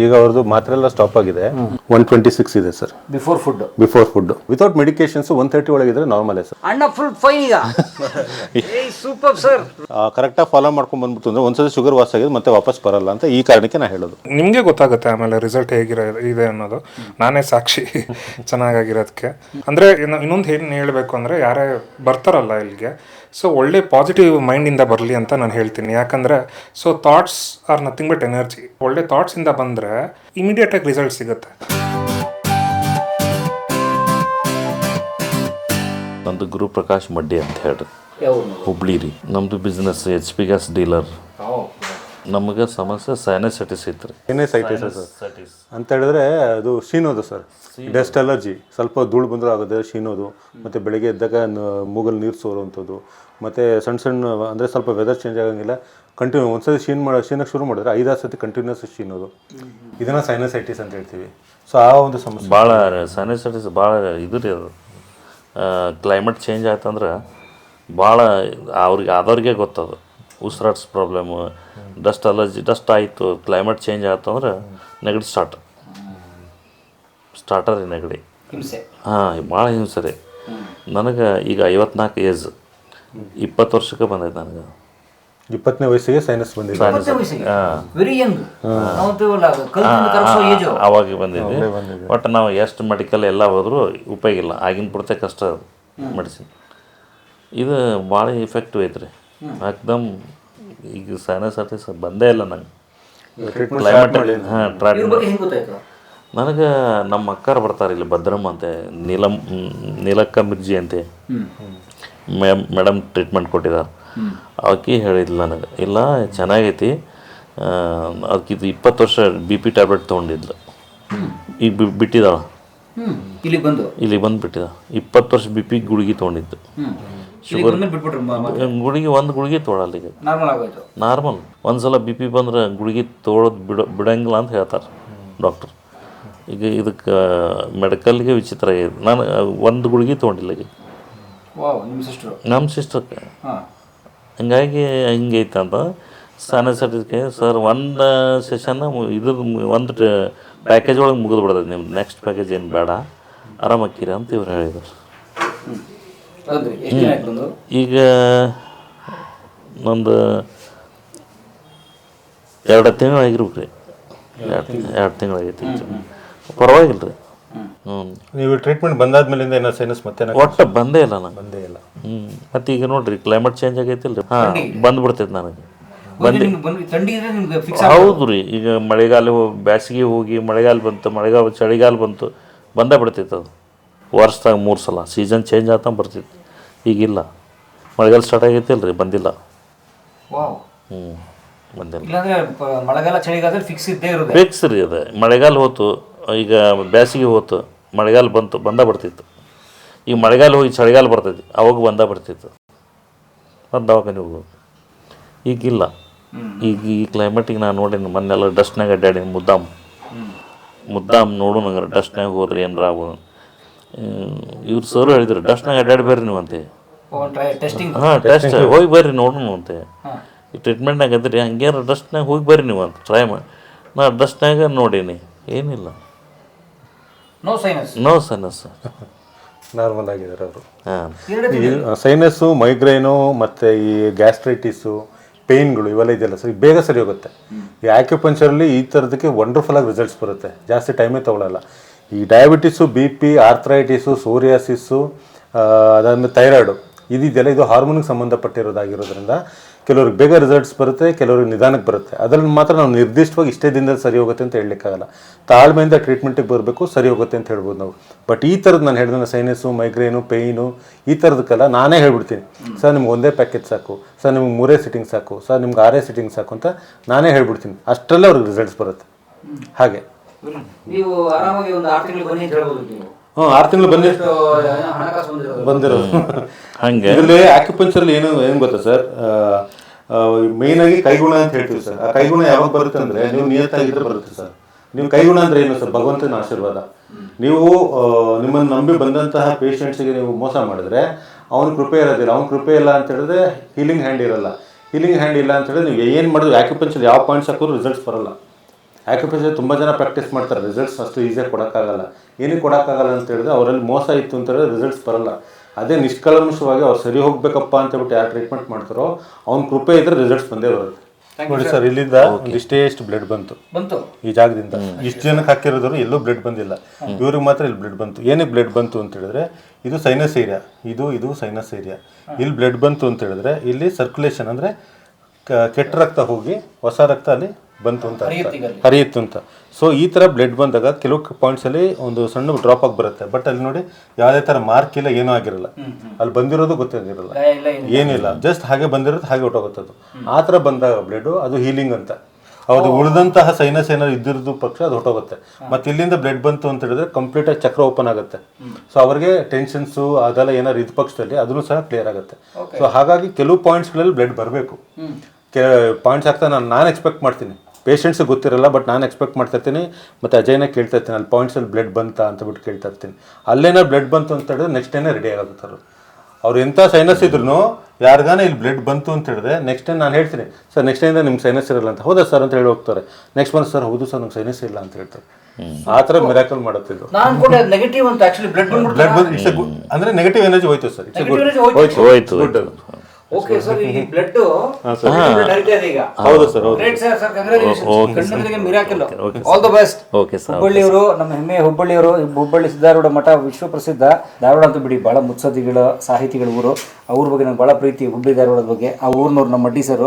ಈಗ ಅವ್ರದ್ದು ಮಾತ್ರೆ ಎಲ್ಲ ಸ್ಟಾಪ್ ಆಗಿದೆ. ಒನ್ ಟ್ವೆಂಟಿ ಸಿಕ್ಸ್ ಇದೆ sir before food before food without medications one thirty ಒಳಗಿದ್ರೆ normal sir ಅಣ್ಣ ಫುಲ್ ಫೈನ್ ಈಗ. ಏಯ್ ಸೂಪರ್ ಸರ್ ಕರೆಕ್ಟಾಗಿ ಫಾಲೋ ಮಾಡ್ಕೊಂಡು ಬಂದ್ಬಿಟ್ಟು ಅಂದ್ರೆ ಒಂದ್ಸತಿ ಶುಗರ್ ವಾಸ್ ಆಗಿದೆ ಮತ್ತೆ ವಾಪಸ್ ಬರಲ್ಲ ಅಂತ ಈ ಕಾರಣಕ್ಕೆ ನಾ ಹೇಳೋದು. ನಿಮಗೆ ಗೊತ್ತಾಗುತ್ತೆ ಆಮೇಲೆ ರಿಸಲ್ಟ್ ಹೇಗಿರೋ ಇದೆ ಅನ್ನೋದು. ನಾನೇ ಸಾಕ್ಷಿ ಚೆನ್ನಾಗಾಗಿರೋದಕ್ಕೆ ಅಂದರೆ ಇನ್ನೊಂದು ಏನು ಹೇಳಬೇಕು ಅಂದರೆ ಯಾರೇ ಬರ್ತಾರಲ್ಲ ಇಲ್ಲಿಗೆ ಸೊ ಒಳ್ಳೆ ಪಾಸಿಟಿವ್ ಮೈಂಡಿಂದ ಬರಲಿ ಅಂತ ನಾನು ಹೇಳ್ತೀನಿ. ಯಾಕಂದರೆ so thoughts are nothing but energy ಒಳ್ಳೆ ಥಾಟ್ಸಿಂದ ಬಂದರೆ ಇಮಿಡಿಯೇಟಾಗಿ ರಿಸಲ್ಟ್ ಸಿಗುತ್ತೆ. ನಂದು ಗುರು ಪ್ರಕಾಶ್ ಮಡ್ಡಿ ಅಂತ ಹೇಳಿ ಹುಬ್ಳಿ ರೀ. ನಮ್ಮದು business H P gas dealer ನಮಗೆ ಸಮಸ್ಯೆ ಸೈನಸೈಟಿಸ್ ಐತ್ರಿ. ಏನೇ ಸೈಟಿಸ್ ಸರ್. ಅಂತ ಹೇಳಿದ್ರೆ ಅದು ಶೀನೋದು ಸರ್. ಡಸ್ಟ್ ಅಲರ್ಜಿ ಸ್ವಲ್ಪ ಧೂಳು ಬಂದರೂ ಆಗುತ್ತೆ ಶೀನೋದು. ಮತ್ತು ಬೆಳಗ್ಗೆ ಎದ್ದಾಗ ಮೂಗಲ್ಲಿ ನೀರು ಸೋರುವಂಥದ್ದು. ಮತ್ತು ಸಣ್ಣ ಸಣ್ಣ ಅಂದರೆ ಸ್ವಲ್ಪ ವೆದರ್ ಚೇಂಜ್ ಆಗಂಗಿಲ್ಲ. ಕಂಟಿನ್ಯೂ ಒಂದ್ಸತಿ ಶೀನ್ ಮಾಡೋ ಶೀನಕ್ಕೆ ಶುರು ಮಾಡಿದ್ರೆ ಐದಾರು ಸತಿ ಕಂಟಿನ್ಯೂಸ್ ಶೀನೋದು. ಇದನ್ನು ಸೈನಸೈಟಿಸ್ ಅಂತ ಹೇಳ್ತೀವಿ. ಸೊ ಆ ಒಂದು ಸಮಸ್ಯೆ. ಭಾಳ ಸೈನಸೈಟಿಸ್ ಭಾಳ ಇದು ರೀ ಅದು. ಕ್ಲೈಮೇಟ್ ಚೇಂಜ್ ಆಯ್ತಂದ್ರೆ ಭಾಳ ಅವ್ರಿಗೆ ಆದವ್ರಿಗೆ ಗೊತ್ತದು. ಉಸಿರಾಟ್ಸ್ ಪ್ರಾಬ್ಲಮ್ಮು ಡಸ್ಟ್ ಅಲರ್ಜಿ ಡಸ್ಟ್ ಆಯಿತು ಕ್ಲೈಮೇಟ್ ಚೇಂಜ್ ಆಯ್ತು ಅಂದ್ರೆ ನೆಗಡಿ ಸ್ಟಾರ್ಟ್ ಸ್ಟಾರ್ಟರ್ ನೆಗಡಿ ಹಿಂಸೆ. ಹಾಂ ಭಾಳ ಹಿಂಸೆ ರೀ. ನನಗೆ ಈಗ ಐವತ್ನಾಲ್ಕು ಏಜ್ ಇಪ್ಪತ್ತು ವರ್ಷಕ್ಕೆ ಬಂದೈತೆ ನನಗೆ. ಇಪ್ಪತ್ತನೇ ವಯಸ್ಸಿಗೆ ಸೈನಸ್ ಬಂದಿದೆ. ಅವಾಗ ವಯಸ್ಸಿಗೆ? ವೆರಿ ಯಂಗ್ ನಾವಂತೀವಲ್ಲ ಕಲ್ತಿಂದ ಕರ್ಸೋ ಏಜು ಆವಾಗ ಬಂದಿದ್ವಿ. ಬಟ್ ನಾವು ಎಷ್ಟು ಮೆಡಿಕಲ್ ಎಲ್ಲ ಹೋದರೂ ಉಪಯೋಗ ಇಲ್ಲ. ಆಗಿನ ಪೂರ್ತಿ ಕಷ್ಟ ಮೆಡಿಸಿನ್ ಇದು ಭಾಳ ಇಫೆಕ್ಟಿವ್ ಐತ್ರಿ ಏಕ್ದಮ್ ಈಗ ಸೈನಸ್ ಸೈನಸೈಟಿಸ್ ಬಂದೇ ಇಲ್ಲ ನಂಗೆ. ಕ್ಲೈಮೇಟ್ ಹಾಂ ಇವ್ರ ನನಗೆ ನಮ್ಮ ಅಕ್ಕಾರ ಬರ್ತಾರೆ ಇಲ್ಲಿ ಭದ್ರಮ್ಮ ಅಂತೆ ನೀಲಂ ನೀಲಕ್ಕ ಮಿರ್ಜಿ ಅಂತೆ. ಮೇಡಮ್ ಟ್ರೀಟ್ಮೆಂಟ್ ಕೊಟ್ಟಿದ್ದಾರೆ ಆಕಿ ಹೇಳಿದ್ಲು ನನಗೆ ಇಲ್ಲ ಚೆನ್ನಾಗೈತಿ. ಅದಕ್ಕೆ ಇದು ಇಪ್ಪತ್ತು ವರ್ಷ ಬಿ ಪಿ ಟ್ಯಾಬ್ಲೆಟ್ ತೊಗೊಂಡಿದ್ಲು. ಈಗ ಬಿ ಬಿಟ್ಟಿದ್ದಾಳ ಇಲ್ಲಿ ಬಂದು? ಇಲ್ಲಿ ಬಂದು ಬಿಟ್ಟಿದ ಇಪ್ಪತ್ತು ವರ್ಷ ಬಿ ಪಿ ಗುಳಿಗೆ ತೊಗೊಂಡಿದ್ದು. ಶುಗರ್ ಗುಳಿಗೆ ಒಂದು ಗುಳಿಗೆ ತೊಗೊಳಲ್ಲ ಈಗ. ನಾರ್ಮಲ್ ಒಂದು ಸಲ ಒಂದ್ಸಲ ಬಿ ಪಿ ಬಂದ್ರೆ ಗುಳಿಗೆ ತೊಗೊಳೋದು ಬಿಡೋ ಬಿಡಂಗಿಲ್ಲ ಅಂತ ಹೇಳ್ತಾರೆ ಡಾಕ್ಟರ್. ಈಗ ಇದಕ್ಕೆ ಮೆಡಿಕಲ್ಗೆ ವಿಚಿತ್ರ ಇದೆ. ನಾನು ಒಂದು ಗುಳಿಗೆ ತೊಗೊಂಡಿಲ್ಲ ಈಗ. ನಿಮ್ಮ ಸಿಸ್ಟರು ನಮ್ಮ ಸಿಸ್ಟರ್ಗೆ ಹಂಗಾಗಿ ಹಿಂಗೈತೆ ಅಂತ. ಸ್ಯಾನಿಸೈಟಿಸ್ಗೆ ಸರ್ ಒಂದು ಸೆಷನ್ ಇದ್ರ ಒಂದು ಪ್ಯಾಕೇಜ್ ಒಳಗೆ ಮುಗಿದು ಬಿಡ್ತದೆ ನಿಮ್ಮ ನೆಕ್ಸ್ಟ್ ಪ್ಯಾಕೇಜ್ ಏನು ಬೇಡ. ಆರಾಮಾಕಿರಿ ಅಂತ ಇವ್ರು ಹೇಳಿದರು. ಈಗ ಒಂದು ಎರಡು ತಿಂಗಳು ಆಗಿರ್ಬೇಕು ರೀ ಎರಡು ಎರಡು ತಿಂಗಳಾಗೈತಿ ಪರವಾಗಿಲ್ಲ ರೀ ಹ್ಞೂ ನೀವು ಟ್ರೀಟ್ಮೆಂಟ್ ಬಂದಾದ್ಮೇಲಿಂದ ಏನೋ ಸೈನಸ್ ಮತ್ತೆ ಒಟ್ಟು ಬಂದೇ ಇಲ್ಲ ನಾನು ಬಂದೇ ಇಲ್ಲ. ಹ್ಞೂ ಮತ್ತೆ ಈಗ ನೋಡ್ರಿ ಕ್ಲೈಮೇಟ್ ಚೇಂಜ್ ಆಗೈತಿಲ್ಲ ರೀ ಹಾಂ ಬಂದ್ಬಿಡ್ತೈತೆ ನನಗೆ. ಬಂದು ನಿಮ್ಗೆ ಬಂದು ಥಂಡಿ ಇದ್ರೆ ನಿಮ್ಗೆ ಫಿಕ್ಸ್ ಹೌದು ರೀ ಈಗ ಮಳೆಗಾಲ ಬ್ಯಾಸಿಗೆ ಹೋಗಿ ಮಳೆಗಾಲ ಬಂತು ಮಳೆಗಾಲ ಚಳಿಗಾಲ ಬಂತು ಬಂದೇ ಬಿಡ್ತೈತೆ ಅದು. ವರ್ಷದಾಗ ಮೂರು ಸಲ ಸೀಸನ್ ಚೇಂಜ್ ಆತ ಬರ್ತಿತ್ತು. ಈಗಿಲ್ಲ. ಮಳೆಗಾಲ ಸ್ಟಾರ್ಟ್ ಆಗೈತಿಲ್ಲ ರೀ ಬಂದಿಲ್ಲ. ವಾವ್. ಹ್ಞೂ ಬಂದಿಲ್ಲ. ಇಲ್ಲಾಂದ್ರೆ ಪ- ಮಳೆಗಾಲ ಚಳಿಗಾಲ ಫಿಕ್ಸ್ ಇದ್ದೇ ಇರೋದು. ಫಿಕ್ಸ್ ರೀ ಅದು. ಮಳೆಗಾಲ ಹೋತು ಈಗ ಬ್ಯಾಸಿಗೆ ಹೋತು ಮಳೆಗಾಲ ಬಂತು ಬಂದ ಬರ್ತಿತ್ತು ಈಗ ಮಳೆಗಾಲ ಹೋಗಿ ಚಳಿಗಾಲ ಬರ್ತೈತಿ ಅವಾಗ ಬಂದ ಬರ್ತಿತ್ತು ಮತ್ತು ದವಾಖಾನೆ ಹೋಗೋದು ಈಗಿಲ್ಲ. ಈಗ ಈ ಕ್ಲೈಮೇಟಿಗೆ ನಾನು ನೋಡೀನಿ ಮೊನ್ನೆಲ್ಲ ಡಸ್ಟ್ನಾಗ ಅಡ್ಡಾಡೀನಿ ಮುದ್ದಾಮ್ ಮುದ್ದಾಮ್ ನೋಡು ನಂಗೆ ಡಸ್ಟ್ನಾಗ ಹೋದ್ರಿ ಏನಾರ ಆಗ್ಬೋದು. ಇವ್ರು ಸರ್ ಹೇಳಿದ್ರು ಡಸ್ಟ್ನಾಗ ಅಡ್ಡಾಡಿ ಬರ್ರಿ ನೀವು ಅಂತೆ. ಟೆಸ್ಟಿಂಗ್ ಹಾಂ ಟೆಸ್ಟ್ ಹೋಗಿ ಬರ್ರಿ ನೋಡೋಣ ಅಂತೆ. ಈ ಟ್ರೀಟ್ಮೆಂಟ್ನಾಗ ಅಂದ್ರಿ ಹಂಗೇನು ಡಸ್ಟ್ನಾಗ ಹೋಗಿ ಬರ್ರಿ ನೀವು ಅಂತ ಟ್ರೈ ಮಾಡಿ ನಾ ಡಸ್ಟ್ನಾಗ ನೋಡೀನಿ ಏನಿಲ್ಲ. No sinus no sinus normal ಆಗಿದ್ದಾರೆ ಅವರು. ಹಾಂ. ಸೈನಸ್ಸು ಮೈಗ್ರೈನು ಮತ್ತು ಈ ಗ್ಯಾಸ್ಟ್ರೈಟಿಸು ಪೇಯ್ನ್ಗಳು ಇವೆಲ್ಲ ಇದೆಯಲ್ಲ ಸರಿ ಬೇಗ ಸರಿ ಹೋಗುತ್ತೆ. ಈ ಆಕ್ಯುಪಂಚರಲ್ಲಿ ಈ ಥರದಕ್ಕೆ ವಂಡರ್ಫುಲ್ ಆಗಿ ರಿಸಲ್ಟ್ಸ್ ಬರುತ್ತೆ. ಜಾಸ್ತಿ ಟೈಮೇ ತೊಗೊಳಲ್ಲ. ಈ diabetes B P arthritis psoriasis ಅದಾದ್ಮೇಲೆ ಥೈರಾಯ್ಡು ಇದಿದೆಯಲ್ಲ ಇದು ಹಾರ್ಮೋನಿಗೆ ಸಂಬಂಧಪಟ್ಟಿರೋದಾಗಿರೋದ್ರಿಂದ ಕೆಲವ್ರಿಗೆ ಬೇಗ ರಿಸಲ್ಟ್ಸ್ ಬರುತ್ತೆ ಕೆಲವ್ರಿಗೆ ನಿಧಾನಕ್ಕೆ ಬರುತ್ತೆ. ಅದರಲ್ಲಿ ಮಾತ್ರ ನಾವು ನಿರ್ದಿಷ್ಟವಾಗಿ ಇಷ್ಟೇ ದಿನದಲ್ಲಿ ಸರಿ ಹೋಗುತ್ತೆ ಅಂತ ಹೇಳಲಿಕ್ಕಾಗಲ್ಲ. ತಾಳ್ಮೆಯಿಂದ ಟ್ರೀಟ್ಮೆಂಟಿಗೆ ಬರಬೇಕು ಸರಿ ಹೋಗುತ್ತೆ ಅಂತ ಹೇಳ್ಬೋದು ನಾವು. ಬಟ್ ಈ ಥರದ್ದು ನಾನು ಹೇಳಿದ್ರೆ ಸೈನಸ್ಸು ಮೈಗ್ರೇನು ಪೇಯ್ನು ಈ ಥರದಕ್ಕೆಲ್ಲ ನಾನೇ ಹೇಳ್ಬಿಡ್ತೀನಿ. ಸರ್ ನಿಮ್ಗೆ ಒಂದೇ ಪ್ಯಾಕೆಟ್ ಸಾಕು. ಸರ್ ನಿಮ್ಗೆ ಮೂರೇ ಸಿಟ್ಟಿಂಗ್ ಸಾಕು. ಸರ್ ನಿಮ್ಗೆ ಆರೇ ಸಿಟ್ಟಿಂಗ್ ಸಾಕು ಅಂತ ನಾನೇ ಹೇಳ್ಬಿಡ್ತೀನಿ. ಅಷ್ಟರಲ್ಲೇ ಅವ್ರಿಗೆ ರಿಸಲ್ಟ್ಸ್ ಬರುತ್ತೆ. ಹಾಗೆ. ನೀವು ಆರಾಮಾಗಿ ಒಂದು ಆರು ತಿಂಗಳು ಬನ್ನಿ ಅಂತ ಹೇಳ್ಬೋದು ನೀವು. ಹ್ಞೂ ಆರು ತಿಂಗಳು ಬಂದಿ ಬಂದಿರೋದು. ಹಂಗೆ. ಇದರಲ್ಲಿ ಆಕ್ಯುಪಂಚರಲ್ಲಿ ಏನು ಏನು ಗೊತ್ತಾ ಸರ್? ಮೇನ್ ಆಗಿ ಕೈಗುಣ ಅಂತ ಹೇಳ್ತೀವಿ ಸರ್. ಆ ಕೈಗುಣ ಯಾವಾಗ ಬರುತ್ತೆ ಅಂದ್ರೆ ನೀವು ನಿಯತ್ತಾಗಿದ್ರೆ ಬರುತ್ತೆ ಸರ್. ನೀವು ಕೈಗುಣ ಅಂದ್ರೆ ಏನು ಸರ್? ಭಗವಂತನ ಆಶೀರ್ವಾದ. ನೀವು ನಿಮ್ಮನ್ನು ನಂಬಿ ಬಂದಂತಹ ಪೇಷಂಟ್ಸ್ಗೆ ನೀವು ಮೋಸ ಮಾಡಿದ್ರೆ ಅವನ ಕೃಪೆ ಇರೋದಿಲ್ಲ. ಅವನ ಕೃಪೆ ಇಲ್ಲ ಅಂತ ಹೇಳಿದ್ರೆ ಹೀಲಿಂಗ್ ಹ್ಯಾಂಡ್ ಇರಲ್ಲ. ಹೀಲಿಂಗ್ ಹ್ಯಾಂಡ್ ಇಲ್ಲ ಅಂತ ಹೇಳಿದ್ರೆ ನೀವು ಏನು ಮಾಡಿದ್ರು ಆಕ್ಯುಪಂಚರ್ ಯಾವ ಪಾಯಿಂಟ್ಸ್ ಹಾಕಿದ್ರು ರಿಸಲ್ಟ್ಸ್ ಬರಲ್ಲ. ಆಕ್ಯುಪೆನ್ಷನ್ ತುಂಬ ಜನ ಪ್ರಾಕ್ಟೀಸ್ ಮಾಡ್ತಾರೆ. ರಿಸಲ್ಟ್ಸ್ ಅಷ್ಟು ಈಸಿಯಾಗಿ ಕೊಡೋಕ್ಕಾಗಲ್ಲ. ಏನಕ್ಕೆ ಕೊಡೋಕ್ಕಾಗಲ್ಲ ಅಂತ ಹೇಳಿದ್ರೆ ಅವರಲ್ಲಿ ಮೋಸ ಇತ್ತು ಅಂತ ಹೇಳಿದ್ರೆ ರಿಸಲ್ಟ್ಸ್ ಬರಲ್ಲ. ಅದೇ ನಿಷ್ಕಲ್ಮಶವಾಗಿ ಅವ್ರು ಸರಿ ಹೋಗ್ಬೇಕಪ್ಪ ಅಂತ ಹೇಳ್ಬಿಟ್ಟು ಯಾರು ಟ್ರೀಟ್ಮೆಂಟ್ ಮಾಡ್ತಾರೋ ಅವ್ನ ಕೃಪೆ ಇದ್ರೆ ರಿಸಲ್ಟ್ಸ್ ಬಂದೇ ಬರುತ್ತೆ. ನೋಡಿ ಸರ್ ಇಲ್ಲಿಂದ ಇಷ್ಟೇ ಎಷ್ಟು ಬ್ಲಡ್ ಬಂತು? ಬಂತು. ಈ ಜಾಗದಿಂದ. ಇಷ್ಟು ಜನಕ್ಕೆ ಹಾಕಿರೋದ್ರು ಎಲ್ಲೂ ಬ್ಲಡ್ ಬಂದಿಲ್ಲ. ಇವ್ರಿಗೆ ಮಾತ್ರ ಇಲ್ಲಿ ಬ್ಲಡ್ ಬಂತು. ಏನಕ್ಕೆ ಬ್ಲಡ್ ಬಂತು ಅಂತ ಹೇಳಿದ್ರೆ ಇದು ಸೈನಸ್ ಏರಿಯಾ ಇದು ಇದು ಸೈನಸ್ ಏರಿಯಾ ಇಲ್ಲಿ ಬ್ಲಡ್ ಬಂತು ಅಂತ ಹೇಳಿದ್ರೆ ಇಲ್ಲಿ ಸರ್ಕ್ಯುಲೇಷನ್ ಅಂದರೆ ಕ- ಕೆಟ್ಟ ರಕ್ತ ಹೋಗಿ ಹೊಸ ರಕ್ತ ಅಲ್ಲಿ ಬಂತು ಅಂತ ಹರಿಯುತ್ತು ಅಂತ. ಸೊ ಈ ಥರ ಬ್ಲಡ್ ಬಂದಾಗ ಕೆಲವು ಪಾಯಿಂಟ್ಸಲ್ಲಿ ಒಂದು ಸಣ್ಣ ಡ್ರಾಪ್ ಆಗಿ ಬರುತ್ತೆ. ಬಟ್ ಅಲ್ಲಿ ನೋಡಿ ಯಾವುದೇ ಥರ ಮಾರ್ಕ್ ಇಲ್ಲ ಏನೂ ಆಗಿರಲ್ಲ. ಅಲ್ಲಿ ಬಂದಿರೋದು ಗೊತ್ತಾಗಿರಲ್ಲ ಏನಿಲ್ಲ. ಜಸ್ಟ್ ಹಾಗೆ ಬಂದಿರೋದು ಹಾಗೆ ಹೊಟ್ಟೋಗುತ್ತದು ಅದು ಆ ಥರ ಬಂದಾಗ ಬ್ಲಡ್ ಅದು ಹೀಲಿಂಗ್ ಅಂತ. ಅದು ಉಳಿದಂತಹ ಸೈನಸ್ ಏನಾದ್ರು ಇದ್ದಿರೋದು ಪಕ್ಷ ಅದು ಹೊಟ್ಟೋಗುತ್ತೆ ಮತ್ತೆ ಇಲ್ಲಿಂದ ಬ್ಲಡ್ ಬಂತು ಅಂತ ಹೇಳಿದ್ರೆ ಕಂಪ್ಲೀಟ್ ಆಗಿ ಚಕ್ರ ಓಪನ್ ಆಗುತ್ತೆ. ಸೊ ಅವರಿಗೆ ಟೆನ್ಷನ್ಸು ಅದೆಲ್ಲ ಏನಾದ್ರು ಇದ್ ಪಕ್ಷದಲ್ಲಿ ಅದನ್ನು ಸಹ ಕ್ಲಿಯರ್ ಆಗುತ್ತೆ. ಸೊ ಹಾಗಾಗಿ ಕೆಲವು ಪಾಯಿಂಟ್ಸ್ಗಳಲ್ಲಿ ಬ್ಲಡ್ ಬರಬೇಕು. ಕೆ ಪಾಯಿಂಟ್ಸ್ ಆಗ್ತಾ ನಾನು ನಾನು ಎಕ್ಸ್ಪೆಕ್ಟ್ ಮಾಡ್ತೀನಿ. ಪೇಷಂಟ್ಸ್ ಗೊತ್ತಿರಲ್ಲ ಬಟ್ ನಾನು ಎಕ್ಸ್ಪೆಕ್ಟ್ ಮಾಡ್ತಾ ಇರ್ತೀನಿ. ಮತ್ತು ಅಜಯ್ನ ಕೇಳ್ತಾ ಇರ್ತೀನಿ ಅಲ್ಲಿ ಪಾಯಿಂಟ್ಸಲ್ಲಿ ಬ್ಲಡ್ ಬಂತಾ ಅಂತ ಬಿಟ್ಟು ಕೇಳ್ತಾ ಇರ್ತೀನಿ. ಅಲ್ಲೇನೋ ಬ್ಲಡ್ ಬಂತು ಅಂತ ಹೇಳಿದ್ರೆ ನೆಕ್ಸ್ಟ್ ಡೇನೇ ರೆಡಿ ಆಗುತ್ತೆ ಅವರು ಎಂಥ ಸೈನಸ್ ಇದ್ರು ಯಾರಿಗಾನ ಇಲ್ಲಿ ಬ್ಲಡ್ ಬಂತು ಅಂತ ಹೇಳಿದ್ರೆ ನೆಕ್ಸ್ಟ್ ಟೈಮ್ ನಾನು ಹೇಳ್ತೀನಿ ಸರ್ ನೆಕ್ಸ್ಟ್ ಟೈಮ್ ನಿಮ್ಗೆ ಸೈನಸ್ ಇರಲ್ಲ ಅಂತ. ಹೌದಾ ಸರ್ ಅಂತ ಹೇಳಿ ಹೋಗ್ತಾರೆ. ನೆಕ್ಸ್ಟ್ ಮಂತ್ ಸರ್ ಹೌದು ಸರ್ ನಂಗೆ ಸೈನಸ್ ಇಲ್ಲ ಅಂತ ಹೇಳ್ತಾರೆ. ಆ ಥರ ಮಿರಾಕಲ್ ಮಾಡುತ್ತಿದ್ದು ನಾನು ಕೂಡ ನೆಗೆಟಿವ್ ಅಂತ ಆಕ್ಚುಲಿ ಬ್ಲಡ್ ಬಂದ್ಬಿಟ್ಟು ಬ್ಲಡ್ ಬಂದು ಇಟ್ಸ್ ಅಂದ್ರೆ ನೆಗೆಟಿವ್ ಎನರ್ಜಿ ಹೋಯ್ತು ಸರ್ ಇಟ್ಸ್ ಗುಡ್ ಹೋಯ್ತು. ಹೋಯ್ತು ಗುಡ್ ಓಕೆ ಸರ್ ಈ ಬ್ಲಡ್ ಈಗ. ಹೌದು ಸರ್ ಹೌದು. Great sir sir miracle all the best okay sir ಹುಬ್ಬಳ್ಳಿಯವರು ನಮ್ಮ ಹೆಮ್ಮೆ ಹುಬ್ಬಳ್ಳಿಯವರು ಹುಬ್ಬಳ್ಳಿ ಸಿದ್ಧಾರೂಢ ಮಠ ವಿಶ್ವ ಪ್ರಸಿದ್ಧ ಧಾರವಾಡ ಅಂತ ಬಿಡಿ ಬಹಳ ಮುತ್ಸದ್ದಿಗಳ ಸಾಹಿತಿಗಳ ಊರು. ಅವ್ರ ಬಗ್ಗೆ ನಂಗೆ ಬಹಳ ಪ್ರೀತಿ ಹುಬ್ಬಳ್ಳಿ ಧಾರವಾಡದ ಬಗ್ಗೆ. ಆ ಊರ್ನವ್ರು ನಮ್ಮ ಅಡ್ಡಿ sir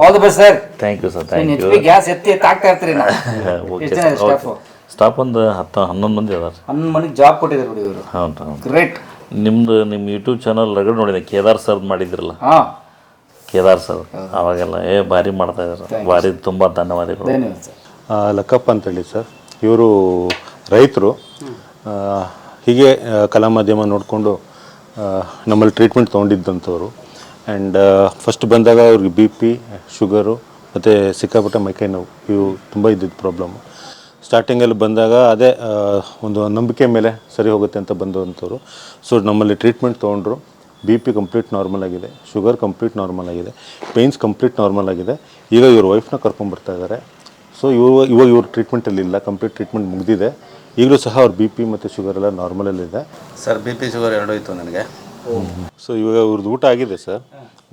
all the best sir thank you sir thank you gas ಎತ್ತಿ ಎತ್ತಿ ಆಗ್ತಾ ಇರ್ತೀರಿ ನಾವು. ಓಕೆ ಎಷ್ಟು ಜನ ಸ್ಟಾಫ್ ಸ್ಟಾಪ್ ಒಂದು ಹತ್ತು ಹನ್ನೊಂದು ಮಂದಿ ಅದಾರ ಹನ್ನೊಂದು ಮನೆಗೆ ಜಾಬ್ ಕೊಟ್ಟಿದ್ದಾರೆ ಬಿಡಿ ಇವರು. ಹ್ಞೂ ಗ್ರೇಟ್ ನಿಮ್ದು ನಿಮ್ಮ ಯೂಟ್ಯೂಬ್ ಚಾನಲ್ ರಗಡ್ ನೋಡಿದೆ ಕೇದಾರ್ ಸರ್ ಮಾಡಿದ್ರಲ್ಲ? ಹಾ. ಕೇದಾರ್ ಸರ್ ಅವಾಗೆಲ್ಲ ಏ ಭಾರಿ ಮಾಡ್ತಾ ಇದ್ದಾರೆ ಭಾರಿ ತುಂಬ ಧನ್ಯವಾದಗಳು. ಧನ್ಯವಾದ ಸರ್ ಆ, ಲಕ್ಕಪ್ಪ ಅಂತೇಳಿ ಸರ್ ಇವರು ರೈತರು. ಹೀಗೆ ಆ, ಕಲಾ ಮಾಧ್ಯಮ ನೋಡಿಕೊಂಡು ನಮ್ಮಲ್ಲಿ ಟ್ರೀಟ್ಮೆಂಟ್ ತೊಗೊಂಡಿದ್ದಂಥವ್ರು. ಆ್ಯಂಡ್ ಫಸ್ಟ್ ಬಂದಾಗ ಅವ್ರಿಗೆ ಬಿ ಪಿ ಶುಗರು ಮತ್ತು ಸಿಕ್ಕಾಪಟ್ಟೆ ಮೈಕೈ ನೋವು. ಇವು ತುಂಬ ಇದ್ದಿದ್ದು ಪ್ರಾಬ್ಲಮ್ಮು ಸ್ಟಾರ್ಟಿಂಗಲ್ಲಿ ಬಂದಾಗ ಅದೇ ಒಂದು ನಂಬಿಕೆ ಮೇಲೆ ಸರಿ ಹೋಗುತ್ತೆ ಅಂತ ಬಂದಂಥವ್ರು. ಸೊ ನಮ್ಮಲ್ಲಿ ಟ್ರೀಟ್ಮೆಂಟ್ ತೊಗೊಂಡ್ರು. ಬಿ ಪಿ ಕಂಪ್ಲೀಟ್ ನಾರ್ಮಲ್ ಆಗಿದೆ. ಶುಗರ್ ಕಂಪ್ಲೀಟ್ ನಾರ್ಮಲ್ ಆಗಿದೆ. ಪೇಯ್ನ್ಸ್ ಕಂಪ್ಲೀಟ್ ನಾರ್ಮಲ್ ಆಗಿದೆ. ಈಗ ಇವ್ರ ವೈಫ್ನ ಕರ್ಕೊಂಬರ್ತಾಯಿದ್ದಾರೆ ಸೊ ಇವರು ಇವಾಗ ಇವ್ರ ಟ್ರೀಟ್ಮೆಂಟಲ್ಲಿ ಇಲ್ಲ. ಕಂಪ್ಲೀಟ್ ಟ್ರೀಟ್ಮೆಂಟ್ ಮುಗಿದಿದೆ. ಈಗಲೂ ಸಹ ಅವ್ರ ಬಿ ಪಿ ಮತ್ತು ಶುಗರ್ ಎಲ್ಲ ನಾರ್ಮಲಲ್ಲಿದೆ ಸರ್ ಬಿ ಪಿ ಶುಗರ್ ಎರಡು ಇತ್ತು ನನಗೆ. ಸೊ ಇವಾಗ ಇವ್ರದ್ದು ಊಟ ಆಗಿದೆ ಸರ್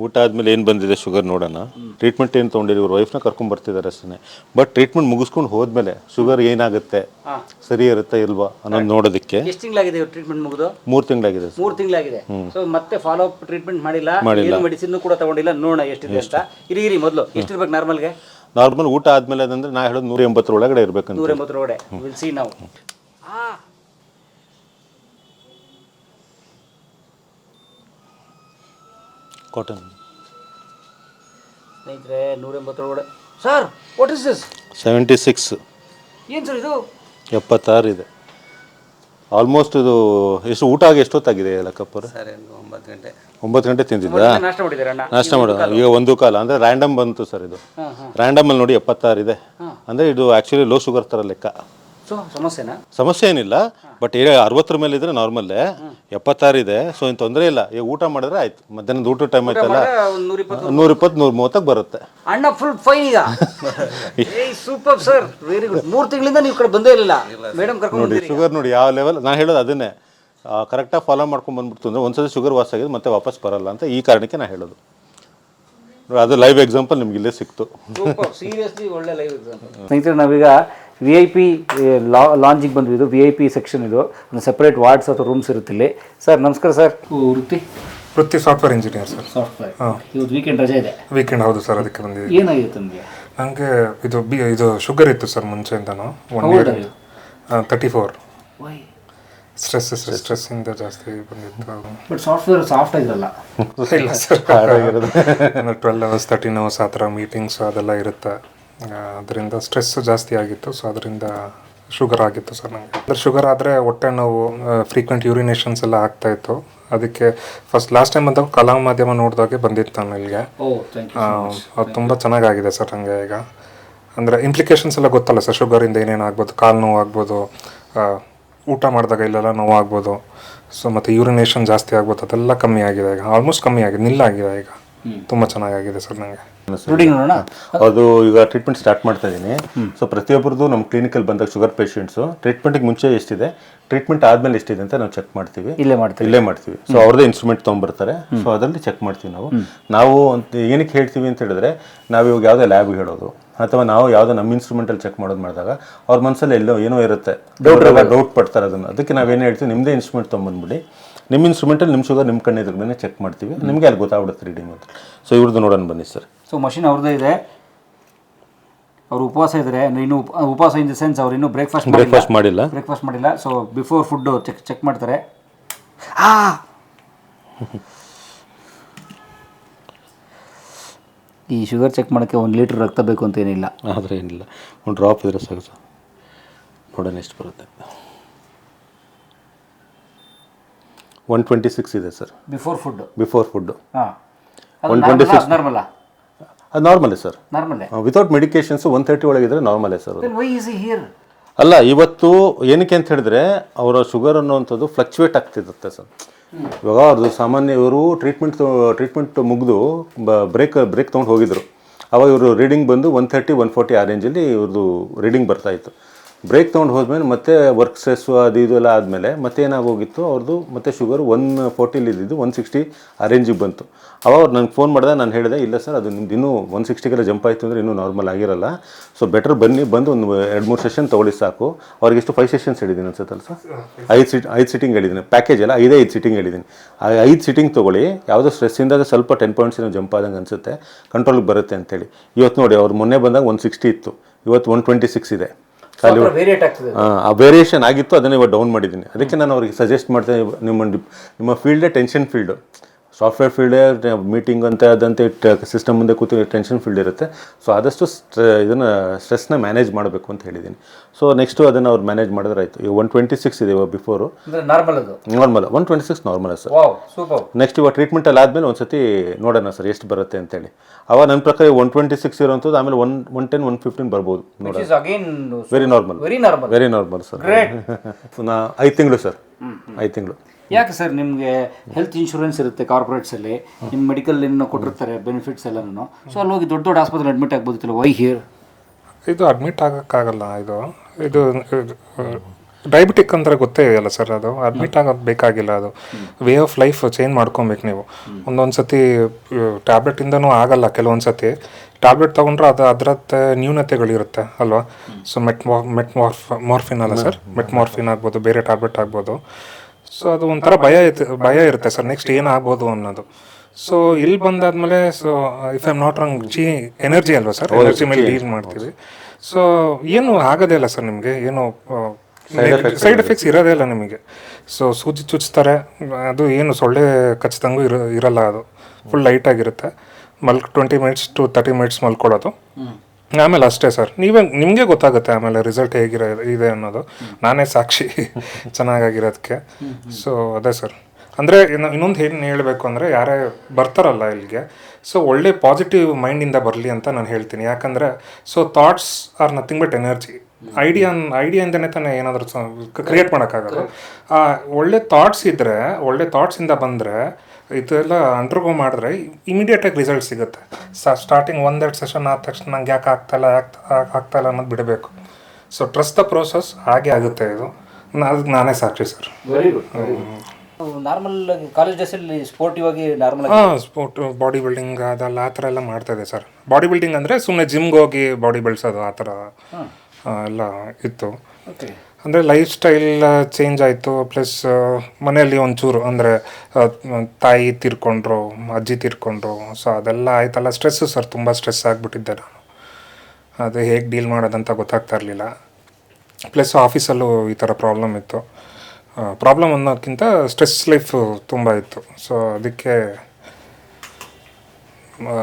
ಊಟ ಆದಮೇಲೆ ಏನು ಬಂದಿದೆ ಶುಗರ್ ನೋಡೋಣ. ಟ್ರೀಟ್ಮೆಂಟ್ ಏನು ತೊಗೊಂಡಿದ್ರು ಇವ್ರ ವೈಫ್ನ ಕರ್ಕೊಂಡು ಬರ್ತಿದ್ದಾರೆ ಅಷ್ಟೇ ಬಟ್ ಟ್ರೀಟ್ಮೆಂಟ್ ಮುಗಿಸ್ಕೊಂಡು ಹೋದ್ಮೇಲೆ ಶುಗರ್ ಏನಾಗುತ್ತೆ? ಸರಿ ಇರುತ್ತೆ ಇಲ್ವಾ ಅನ್ನೋದು ನೋಡೋದಕ್ಕೆ. ಎಷ್ಟು ತಿಂಗಳಾಗಿದೆ ಟ್ರೀಟ್ಮೆಂಟ್ ಮುಗಿದು? ಮೂರು ತಿಂಗಳಾಗಿದೆ ಸರ್. ಮೂರು ತಿಂಗಳಾಗಿದೆ. ಸೊ ಮತ್ತೆ ಫಾಲೋ ಅಪ್ ಟ್ರೀಟ್ಮೆಂಟ್ ಮಾಡಿಲ್ಲ. ಏನು ಮೆಡಿಸಿನ್ ಕೂಡ ತಗೊಂಡಿಲ್ಲ? ನೋಡೋಣ ಎಷ್ಟಿದೆ ಅಂತ. ಇರಿ ಇರಿ ಮೊದಲು. ಎಷ್ಟಿರ್ಬೇಕು ನಾರ್ಮಲ್ಗೆ ನಾರ್ಮಲ್ ಊಟ ಆದ್ಮೇಲೆ ಅದಂದ್ರೆ ನಾ ಹೇಳೋದು ನೂರ ಎಂಬತ್ತರ ಒಳಗಡೆ ಇರಬೇಕು ನೂರ ಎಂಬತ್ತರ ಒಳಗಡೆ ವಿಲ್ ಸಿ ನಾವು ಕಾಟನ್ ಸ್ನೇಹಿತರೆ ನೂರ ಎಂಬತ್ತೊಳಗಡೆ sir what is this seventy six ಏನು ಸರ್ ಇದು? ಎಪ್ಪತ್ತಾರು ಇದೆ. ಆಲ್ಮೋಸ್ಟ್ ಇದು ಎಷ್ಟು ಊಟ ಆಗಿ ಎಷ್ಟೊತ್ತಾಗಿದೆ ಲಕ್ಕಪ್ಪರು ಸರ್ ಒಂಬತ್ತು ಗಂಟೆ. ಒಂಬತ್ತು ಗಂಟೆ ತಿಂದಿದ್ದಾ ನಾಷ್ಟ ಮಾಡಿದ್ದೀರಾ ಅಣ್ಣ? ನಾಷ್ಟ ಮಾಡೋದು ಈಗ ಒಂದು ಕಾಲ. ಅಂದರೆ ರ್ಯಾಂಡಮ್ ಬಂತು ಸರ್ ಇದು. ರ್ಯಾಂಡಮ್ ಅಲ್ಲಿ ನೋಡಿ ಎಪ್ಪತ್ತಾರು ಇದೆ. ಅಂದರೆ ಇದು ಆ್ಯಕ್ಚುಲಿ ಲೋ ಶುಗರ್ ಥರ ಲೆಕ್ಕ. ಸೊ ಸಮಸ್ಯೆನಾ? ಸಮಸ್ಯೆ ಏನಿಲ್ಲ ಬಟ್ ಈಗ ಅರವತ್ತರ ಮೇಲೆ ಇದ್ರೆ ನಾರ್ಮಲ್ಲೇ ಎಪ್ಪತ್ತಾರು ಇದೆ ಸೊ ಏನು ತೊಂದರೆ ಇಲ್ಲ. ಈಗ ಊಟ ಮಾಡಿದ್ರೆ ಆಯ್ತು. ಮಧ್ಯಾಹ್ನದ ಊಟ ಟೈಮ್ ಆಯ್ತಲ್ಲ ನೂರ ಇಪ್ಪತ್ತು ನೂರ ಮೂವತ್ತಕ್ಕೆ ಬರುತ್ತೆ. ಅಣ್ಣ ಫುಲ್ ಫೈನ್ ಈಗ. ಏಯ್ ಸೂಪರ್ ಸರ್ ವೆರಿ ಗುಡ್ ಮೂರು ತಿಂಗಳಿಂದ ನೀವು ಕಡೆ ಬಂದೇ ಇಲ್ಲ ಮೇಡಮ್ ಕರ್ಕೊಂಡು ನೋಡಿ ಶುಗರ್ ನೋಡಿ ಯಾವ ಲೆವೆಲ್ ನಾನು ಹೇಳೋದು ಅದನ್ನೇ. ಕರೆಕ್ಟಾಗಿ ಫಾಲೋ ಮಾಡ್ಕೊಂಡು ಬಂದ್ಬಿಡ್ತು ಅಂದರೆ ಒಂದ್ಸತಿ ಶುಗರ್ ವಾಸ್ ಆಗಿದೆ ಮತ್ತೆ ವಾಪಸ್ ಬರಲ್ಲ ಅಂತ ಈ ಕಾರಣಕ್ಕೆ ನಾನು ಹೇಳೋದು. ನೋಡಿ, ಅದು ಲೈವ್ ಎಕ್ಸಾಂಪಲ್ ನಿಮ್ಗೆ ಇಲ್ಲೇ ಸಿಕ್ತು. ಸೂಪರ್ ಸೀರಿಯಸ್ಲಿ ಒಳ್ಳೆ ಲೈವ್ ಎಕ್ಸಾಂಪಲ್ ಸ್ನೇಹಿತರೆ ನಾವೀಗ ವಿ ಐ ಪಿ ಲಾ ಲಾಂಜಿಗೆ ಬಂದ್ವಿ ಇದು ವಿ ಐ ಪಿ ಸೆಕ್ಷನ್ ಇದು. ಒಂದು ಸಪ್ರೇಟ್ ವಾರ್ಡ್ಸ್ ಅಥವಾ ರೂಮ್ಸ್ ಇರುತ್ತೆ ಇಲ್ಲಿ. ಸರ್ ನಮಸ್ಕಾರ ಸರ್. ವೃತ್ತಿ? ವೃತ್ತಿ ಸಾಫ್ಟ್ವೇರ್ ಇಂಜಿನಿಯರ್ ಸರ್ ಸಾಫ್ಟ್ವೇರ್ ಇವತ್ತು ವೀಕೆಂಡ್ ರಜೆ ಇದೆ. ವೀಕೆಂಡ್ ಹೌದು ಸರ್ ಅದಕ್ಕೆ ಬಂದಿದ್ದೀವಿ. ಏನಾಗಿತ್ತು ನಿಮಗೆ? ನನಗೆ ಇದು ಬಿ ಇದು ಶುಗರ್ ಇತ್ತು sir ಮುಂಚೆಯಿಂದನೂ one year thirty four stress ಸ್ಟ್ರೆಸ್ಸಿಂದ ಜಾಸ್ತಿ ಬಂದಿತ್ತು ಬಟ್ ಸಾಫ್ಟ್ವೇರ್ ಸಾಫ್ಟ್ ಆಗಿರಲ್ಲ ಇಲ್ಲ sir twelve hours thirteen hours ಆ ಥರ ಮೀಟಿಂಗ್ಸ್ ಅದೆಲ್ಲ ಇರುತ್ತೆ. ಅದರಿಂದ ಸ್ಟ್ರೆಸ್ ಜಾಸ್ತಿ ಆಗಿತ್ತು ಸೊ ಅದರಿಂದ ಶುಗರ್ ಆಗಿತ್ತು ಸರ್ ನನಗೆ ಅಂದರೆ ಶುಗರ್ ಆದರೆ ಹೊಟ್ಟೆ ನೋವು ಫ್ರೀಕ್ವೆಂಟ್ ಯೂರಿನೇಷನ್ಸ್ ಎಲ್ಲ ಆಗ್ತಾ ಇತ್ತು. ಅದಕ್ಕೆ ಫಸ್ಟ್ ಲಾಸ್ಟ್ ಟೈಮ್ ಬಂದಾಗ ಕಲಾ ಮಾಧ್ಯಮ ನೋಡಿದಾಗೆ ಬಂದಿತ್ತು ನಾನು ಇಲ್ಲಿಗೆ. ಅದು ತುಂಬ ಚೆನ್ನಾಗಾಗಿದೆ ಸರ್ ನನಗೆ ಈಗ. ಅಂದರೆ ಇಂಪ್ಲಿಕೇಶನ್ಸ್ ಎಲ್ಲ ಗೊತ್ತಲ್ಲ ಸರ್ ಶುಗರಿಂದ ಏನೇನು ಆಗ್ಬೋದು ಕಾಲು ನೋವು ಆಗ್ಬೋದು ಊಟ ಮಾಡಿದಾಗ ಇಲ್ಲೆಲ್ಲ ನೋವು ಆಗ್ಬೋದು ಸೊ ಮತ್ತು ಯೂರಿನೇಷನ್ ಜಾಸ್ತಿ ಆಗ್ಬೋದು ಅದೆಲ್ಲ ಕಮ್ಮಿ ಆಗಿದೆ ಈಗ ಆಲ್ಮೋಸ್ಟ್ ಕಮ್ಮಿ ಆಗಿದೆ ನಿಲ್ಲಾಗಿದೆ ಈಗ. ತುಂಬ ಚೆನ್ನಾಗಾಗಿದೆ ಸರ್ ನನಗೆ ರೂಢಿಂಗ್ ನೋಡೋಣ? ಅದು ಈಗ ಟ್ರೀಟ್ಮೆಂಟ್ ಸ್ಟಾರ್ಟ್ ಮಾಡ್ತಾ ಇದ್ದೀನಿ ಸೊ ಪ್ರತಿಯೊಬ್ಬರದು ನಮ್ಮ ಕ್ಲಿನಿಕಲ್ಲಿ ಬಂದಾಗ ಶುಗರ್ ಪೇಷಂಟ್ಸು ಟ್ರೀಟ್ಮೆಂಟ್ಗೆ ಮುಂಚೆ ಎಷ್ಟಿದೆ? ಟ್ರೀಟ್ಮೆಂಟ್ ಆದ್ಮೇಲೆ ಎಷ್ಟಿದೆ ಅಂತ ನಾವು ಚೆಕ್ ಮಾಡ್ತೀವಿ. ಇಲ್ಲೇ ಮಾಡ್ತೀವಿ. ಇಲ್ಲೇ ಮಾಡ್ತೀವಿ. ಸೊ ಅವ್ರದ್ದೇ ಇನ್ಸ್ಟ್ರೂಮೆಂಟ್ ತೊಗೊಂಬರ್ತಾರೆ ಸೊ ಅದರಲ್ಲಿ ಚೆಕ್ ಮಾಡ್ತೀವಿ ನಾವು. ನಾವು ಅಂತ ಏನಕ್ಕೆ ಹೇಳ್ತೀವಿ ಅಂತ ಹೇಳಿದ್ರೆ ನಾವು ಇವಾಗ ಯಾವುದೇ ಲ್ಯಾಬ್ ಹೇಳೋದು ಅಥವಾ ನಾವು ಯಾವುದೋ ನಮ್ಮ ಇನ್ಸ್ಟ್ರೂಮೆಂಟಲ್ಲಿ ಚೆಕ್ ಮಾಡೋದು ಮಾಡಿದಾಗ ಅವ್ರ ಮನಸ್ಸಲ್ಲಿ ಎಲ್ಲೋ ಏನೋ ಇರುತ್ತೆ. ಡೌಟ್ ಪಡ್ತಾರೆ ಅದನ್ನು. ಅದಕ್ಕೆ ನಾವೇನು ಹೇಳ್ತೀವಿ? ನಿಮ್ಮದೇ ಇನ್ಸ್ಟ್ರೂಮೆಂಟ್ ತೊಗೊಂಬಂದ್ಬಿಡಿ ನಿಮ್ಮ ಇನ್ಸ್ಟ್ರೂಮೆಂಟಲ್ಲಿ ನಿಮ್ಮ ಶುಗರ್ ನಿಮ್ಮ ಕಣ್ಣೆದುರುಗಡೆ ಚೆಕ್ ಮಾಡ್ತೀವಿ. ನಿಮಗೆ ಅಲ್ಲಿ ಗೊತ್ತಾಗ್ಬಿಡುತ್ತೆ ರೀಡಿಂಗ್ ಅಂತ. ಸೊ ಇವ್ರದ್ದು ನೋಡೋಣ ಬನ್ನಿ ಸರ್ ಸೊ ಮಷಿನ್ ಅವ್ರದ್ದೇ ಇದೆ. ಅವರು ಉಪವಾಸ ಇದ್ದಾರೆ ಅಂದ್ರೆ ಇನ್ನು ಉಪ- ಉಪವಾಸ ಇನ್ ದ ಸೆನ್ಸ್ ಅವ್ರು ಇನ್ನೂ ಬ್ರೇಕ್ಫಾಸ್ಟ್ ಬ್ರೇಕ್ಫಾಸ್ಟ್ ಮಾಡಿಲ್ಲ. ಬ್ರೇಕ್ಫಾಸ್ಟ್ ಮಾಡಿಲ್ಲ. So before food check check ಮಾಡ್ತಾರೆ. ಆ! ಈ ಶುಗರ್ ಚೆಕ್ ಮಾಡೋಕ್ಕೆ ಒಂದು ಲೀಟ್ರ್ ರಕ್ತ ಬೇಕು ಅಂತ ಏನಿಲ್ಲ. ಆದರೆ ಏನಿಲ್ಲ. ಒಂದು ಡ್ರಾಪ್ ಇದ್ರೆ ಸಾಕು ಸರ್ ನೋಡೋಣ ಎಷ್ಟು ಬರುತ್ತೆ. ಒನ್ ಟ್ವೆಂಟಿ ಸಿಕ್ಸ್ ಇದೆ sir. Before food before food ಹಾಂ. 126. ನಾರ್ಮಲ್ಲ ಅದು ನಾರ್ಮಲೇ ಸರ್. ನಾರ್ಮಲ್ಲೇ ವಿತೌಟ್ ಮೆಡಿಕೇಶನ್ಸ್ ಒನ್ ತರ್ಟಿ ಒಳಗಿದ್ರೆ ನಾರ್ಮಲೇ ಸರ್ ಅದು. ವೈ ಈಸ್ ಹಿಯರ್ ಅಲ್ಲ ಇವತ್ತು ಏನಕ್ಕೆ ಅಂತ ಹೇಳಿದ್ರೆ ಅವರ ಶುಗರ್ ಅನ್ನುವಂಥದ್ದು ಫ್ಲಕ್ಚುವೇಟ್ ಆಗ್ತಿರುತ್ತೆ ಸರ್. ಇವಾಗ ಅವ್ರದ್ದು ಸಾಮಾನ್ಯ ಇವರು ಟ್ರೀಟ್ಮೆಂಟ್ ಟ್ರೀಟ್ಮೆಂಟ್ ಮುಗಿದು ಬ್ರೇಕ್ ಬ್ರೇಕ್ ತೊಗೊಂಡು ಹೋಗಿದ್ರು. ಅವಾಗ ಇವರು ರೀಡಿಂಗ್ ಬಂದು ಒನ್ ತರ್ಟಿ ಒನ್ ಫೋರ್ಟಿ ಆ ರೇಂಜಲ್ಲಿ ಇವ್ರದ್ದು ರೀಡಿಂಗ್ ಬರ್ತಾ ಇತ್ತು. ಬ್ರೇಕ್ ತೊಗೊಂಡು ಹೋದ್ಮೇಲೆ ಮತ್ತೆ ವರ್ಕ್ ಸ್ಟ್ರೆಸ್ಸು ಅದು ಇದು ಎಲ್ಲ ಆದಮೇಲೆ ಮತ್ತೆ ಏನಾಗೋಗಿತ್ತು ಅವ್ರದ್ದು ಮತ್ತೆ ಶುಗರ್ ಒನ್ ಫೋರ್ಟಿಲಿ ಇದ್ದಿದ್ದು ಒನ್ ಸಿಕ್ಸ್ಟಿ ಆ ಬಂತು. ಅವಾಗ ಅವ್ರು ನನಗೆ ಫೋನ್ ಮಾಡಿದೆ ನಾನು ಹೇಳಿದೆ, ಇಲ್ಲ ಸರ್ ಅದು ನಿಮ್ದು ಇನ್ನೂ ಒನ್ ಸಿಕ್ಸ್ಟಿಗೆಲ್ಲ ಜಂಪ್ ಆಯಿತು ಅಂದರೆ ಇನ್ನೂ ನಾರ್ಮಲ್ ಆಗಿರಲ್ಲ. ಸೊ ಬೆಟರ್ ಬನ್ನಿ, ಬಂದು ಒಂದು ಎರಡು ಮೂರು ಸೆಷನ್ ತೊಗೊಳ್ಳಿ ಸಾಕು. ಅವ್ರಿಗೆ ಎಷ್ಟು ಫೈವ್ ಸೆಷನ್ಸ್ ಹೇಳಿದ್ದೀನಿ ಅನ್ಸುತ್ತಲ್ಲ ಸರ್ ಐದು ಸೀಟ್ ಐದು ಸೀಟಿಂಗ್ ಹೇಳಿದ್ದೀನಿ. ಪ್ಯಾಕೇಜ್ ಎಲ್ಲ ಐದೇ ಐದು ಸೀಟಿಂಗ್ ಹೇಳಿದ್ದೀನಿ. ಆ ಐದು ಸೀಟಿಂಗ್ ತೊಗೊಳ್ಳಿ. ಯಾವುದೋ ಸ್ಟ್ರೆಸ್ಸಿಂದಾಗ ಸ್ವಲ್ಪ ಟೆನ್ ಪಾಯಿಂಟ್ಸ್ ಏನೋ ಜಂಪ್ ಆದಂಗೆ ಅನಿಸುತ್ತೆ. ಕಂಟ್ರೋಲ್ಗೆ ಬರುತ್ತೆ ಅಂತೇಳಿ. ಇವತ್ತು ನೋಡಿ, ಅವ್ರು ಮೊನ್ನೆ ಬಂದಾಗ ಒನ್ ಸಿಕ್ಸ್ಟಿ ಇತ್ತು. ಇವತ್ತು ಒನ್ ಟ್ವೆಂಟಿ ಸಿಕ್ಸ್ ಇದೆ. ಆ, ವೇರಿಯೇಷನ್ ಆಗಿತ್ತು ಅದನ್ನು ಇವಾಗ ಡೌನ್ ಮಾಡಿದ್ದೀನಿ. ಅದಕ್ಕೆ ನಾನು ಅವ್ರಿಗೆ ಸಜೆಸ್ಟ್ ಮಾಡ್ತೇನೆ ನಿಮ್ಮ ನಿಮ್ಮ ಫೀಲ್ಡೇ ಟೆನ್ಷನ್ ಫೀಲ್ಡು ಸಾಫ್ಟ್ವೇರ್ ಫೀಲ್ಡೇ ಮೀಟಿಂಗ್ ಅಂತ ಅದಂತೆ ಸಿಸ್ಟಮ್ ಮುಂದೆ ಕೂತು ಟೆನ್ಷನ್ ಫೀಲ್ಡ್ ಇರುತ್ತೆ. ಸೊ ಆದಷ್ಟು ಸ್ಟ್ರೆ ಇದನ್ನು ಸ್ಟ್ರೆಸ್ನ ಮ್ಯಾನೇಜ್ ಮಾಡಬೇಕು ಅಂತ ಹೇಳಿದ್ದೀನಿ ಸೊ ನೆಕ್ಸ್ಟು ಅದನ್ನು ಅವ್ರು ಮ್ಯಾನೇಜ್ ಮಾಡಿದ್ರೆ ಆಯಿತು. ಈಗ ಒನ್ ಟ್ವೆಂಟಿ ಸಿಕ್ಸ್ ಇದೆ ಇವಾಗ ಬಿಫೋರು ನಾರ್ಮಲ್ ಅದು. Normal one twenty six normal sir super next ಇವಾಗ ಟ್ರೀಟ್ಮೆಂಟಲ್ಲಿ ಆದಮೇಲೆ ಒಂದು ಸತಿ ನೋಡೋಣ ಸರ್ ಎಷ್ಟು ಬರುತ್ತೆ ಅಂತೇಳಿ ಅವಾಗ ನನ್ನ ಪ್ರಕಾರ ಒನ್ ಟ್ವೆಂಟಿ ಸಿಕ್ಸ್ ಇರೋಂಥದ್ದು ಆಮೇಲೆ one one ten one fifteen ಬರ್ಬೋದು ನೋಡೋಣ. Very normal very normal very normal sir. ನಾ ಐದು ತಿಂಗಳು ಸರ್. ಐದು ತಿಂಗಳು. ಯಾಕೆ ಸರ್ ನಿಮಗೆ ಹೆಲ್ತ್ ಇನ್ಶೂರೆನ್ಸ್ ಇರುತ್ತೆ ಕಾರ್ಪೊರೇಟ್ಸ್ ಅಲ್ಲಿ? ನಿಮ್ಮ ಮೆಡಿಕಲ್ ಇನ್ನು ಕೊಟ್ಟಿರ್ತಾರೆ ಬೆನಿಫಿಟ್ಸ್ ಎಲ್ಲನೂ. ಸೊ ಅಲ್ಲಿ ಹೋಗಿ ದೊಡ್ಡ ದೊಡ್ಡ ಆಸ್ಪತ್ರೆ ಅಡ್ಮಿಟ್ ಆಗ್ಬೋದಿತ್ತಲ್ಲ? ವೈ ಹಿಯರ್ ಇದು ಅಡ್ಮಿಟ್ ಆಗೋಕ್ಕಾಗಲ್ಲ ಇದು. ಇದು ಡಯಾಬಿಟಿಕ್ ಅಂದರೆ ಗೊತ್ತೇ ಇದೆಯಲ್ಲ ಸರ್ ಅದು. ಅಡ್ಮಿಟ್ ಆಗೋದು ಬೇಕಾಗಿಲ್ಲ ಅದು. ವೇ ಆಫ್ ಲೈಫ್ ಚೇಂಜ್ ಮಾಡ್ಕೊಬೇಕು ನೀವು. ಒಂದೊಂದು ಸತಿ ಟ್ಯಾಬ್ಲೆಟಿಂದನೂ ಆಗಲ್ಲ ಕೆಲವೊಂದು ಸತಿ ಟ್ಯಾಬ್ಲೆಟ್ ತೊಗೊಂಡ್ರೆ ಅದು ಅದರದ್ದು ನ್ಯೂನತೆಗಳಿರುತ್ತೆ ಅಲ್ವಾ? ಸೊ ಮೆಟ್ ಮೆಟ್ ಮಾರ್ಫಿನ್ ಅಲ್ಲ ಸರ್? ಮೆಟ್ ಮಾರ್ಫಿನ್ ಆಗ್ಬೋದು ಬೇರೆ ಟ್ಯಾಬ್ಲೆಟ್ ಆಗ್ಬೋದು. ಸೊ ಅದು ಒಂಥರ ಭಯ ಇತ್ತು ಭಯ ಇರುತ್ತೆ ಸರ್ ನೆಕ್ಸ್ಟ್ ಏನಾಗ್ಬೋದು ಅನ್ನೋದು. ಸೊ ಇಲ್ಲಿ ಬಂದಾದ್ಮೇಲೆ so if I'm not wrong G energy ಅಲ್ವಾ ಸರ್? ಎನರ್ಜಿ ಮೇಲೆ ಡೀಲ್ ಮಾಡ್ತೀವಿ. ಸೊ ಏನು ಆಗೋದೇ ಇಲ್ಲ ಸರ್ ನಿಮಗೆ? ಏನು ಸೈಡ್ ಎಫೆಕ್ಟ್ಸ್ ಇರೋದೇ ಇಲ್ಲ ನಿಮಗೆ. ಸೊ ಸೂಜಿ ಚುಚ್ತಾರೆ ಅದು ಏನು ಸೊಳ್ಳೆ ಕಚ್ಚಿದಂಗೂ ಇರೋ ಇರಲ್ಲ ಅದು. ಫುಲ್ ಲೈಟಾಗಿರುತ್ತೆ ಮಲ್ಕ್ twenty minutes to thirty minutes ಮಲ್ಕೊಳ್ಳೋದು. ಆಮೇಲೆ ಅಷ್ಟೇ ಸರ್. ನೀವೇ ನಿಮಗೆ ಗೊತ್ತಾಗುತ್ತೆ ಆಮೇಲೆ ರಿಸಲ್ಟ್ ಹೇಗಿರೋ ಇದೆ ಅನ್ನೋದು. ನಾನೇ ಸಾಕ್ಷಿ ಚೆನ್ನಾಗಾಗಿರೋದಕ್ಕೆ ಸೊ ಅದೇ ಸರ್. ಅಂದರೆ ಇನ್ನು ಇನ್ನೊಂದು ಏನು ಹೇಳಬೇಕು ಅಂದರೆ ಯಾರೇ ಬರ್ತಾರಲ್ಲ ಇಲ್ಲಿಗೆ ಸೊ ಒಳ್ಳೆ ಪಾಸಿಟಿವ್ ಮೈಂಡಿಂದ ಬರಲಿ ಅಂತ ನಾನು ಹೇಳ್ತೀನಿ. ಯಾಕಂದರೆ so thoughts are nothing but energy idea ಐಡಿಯಾಯಿಂದನೇ ತಾನೇ ಏನಾದರೂ ಕ್ರಿಯೇಟ್ ಮಾಡೋಕ್ಕಾಗಲ್ಲ. ಆ ಒಳ್ಳೆ ಥಾಟ್ಸ್ ಇದ್ದರೆ ಒಳ್ಳೆ ಥಾಟ್ಸಿಂದ ಬಂದರೆ ಇದೆಲ್ಲ ಅಂಡರ್ಗೋ ಮಾಡಿದ್ರೆ ಇಮಿಡಿಯೇಟಾಗಿ ರಿಸಲ್ಟ್ ಸಿಗುತ್ತೆ. ಸ್ಟಾರ್ಟಿಂಗ್ ಒಂದೆರಡು ಸೆಷನ್ ಆದ ತಕ್ಷಣ ನಂಗೆ ಯಾಕೆ ಆಗ್ತಾಯಿಲ್ಲ ಯಾಕೆ ಆಗ್ತಾಯಿಲ್ಲ ಅನ್ನೋದು ಬಿಡಬೇಕು. ಸೊ ಟ್ರಸ್ಟ್ ದ ಪ್ರೋಸೆಸ್ ಹಾಗೆ ಆಗುತ್ತೆ ಇದು. ಅದಕ್ಕೆ ನಾನೇ ಸಾಕ್ಷಿ sir very good normal college ಡೇಸಲ್ಲಿ ಸ್ಪೋರ್ಟಿವ್ ಆಗಿ ನಾರ್ಮಲ್ ಹಾಂ ಸ್ಪೋರ್ಟ್ ಬಾಡಿ ಬಿಲ್ಡಿಂಗ್ ಅದೆಲ್ಲ ಆ ಥರ ಎಲ್ಲ ಮಾಡ್ತಾ ಇದೆ ಸರ್ ಬಾಡಿ ಬಿಲ್ಡಿಂಗ್ ಅಂದರೆ ಸುಮ್ಮನೆ ಜಿಮ್ಗೆ ಹೋಗಿ ಬಾಡಿ ಬೆಳೆಸೋದು ಆ ಥರ ಎಲ್ಲ ಇತ್ತು. ಓಕೆ ಅಂದರೆ ಲೈಫ್ ಸ್ಟೈಲ್ ಚೇಂಜ್ ಆಯಿತು. ಪ್ಲಸ್ ಮನೆಯಲ್ಲಿ ಒಂಚೂರು ಅಂದರೆ ತಾಯಿ ತೀರ್ಕೊಂಡ್ರು, ಅಜ್ಜಿ ತೀರ್ಕೊಂಡ್ರು. ಸೊ ಅದೆಲ್ಲ ಆಯ್ತಲ್ಲ. ಸ್ಟ್ರೆಸ್ಸು ಸರ್ ತುಂಬ ಸ್ಟ್ರೆಸ್ ಆಗಿಬಿಟ್ಟಿದ್ದೆ ನಾನು. ಅದು ಹೇಗೆ ಡೀಲ್ ಮಾಡೋದಂತ ಗೊತ್ತಾಗ್ತಾ ಇರಲಿಲ್ಲ. ಪ್ಲಸ್ ಆಫೀಸಲ್ಲೂ ಈ ಥರ ಪ್ರಾಬ್ಲಮ್ ಇತ್ತು. ಪ್ರಾಬ್ಲಮ್ ಅನ್ನೋದಕ್ಕಿಂತ ಸ್ಟ್ರೆಸ್ ಲೈಫ್ ತುಂಬ ಇತ್ತು. ಸೊ ಅದಕ್ಕೆ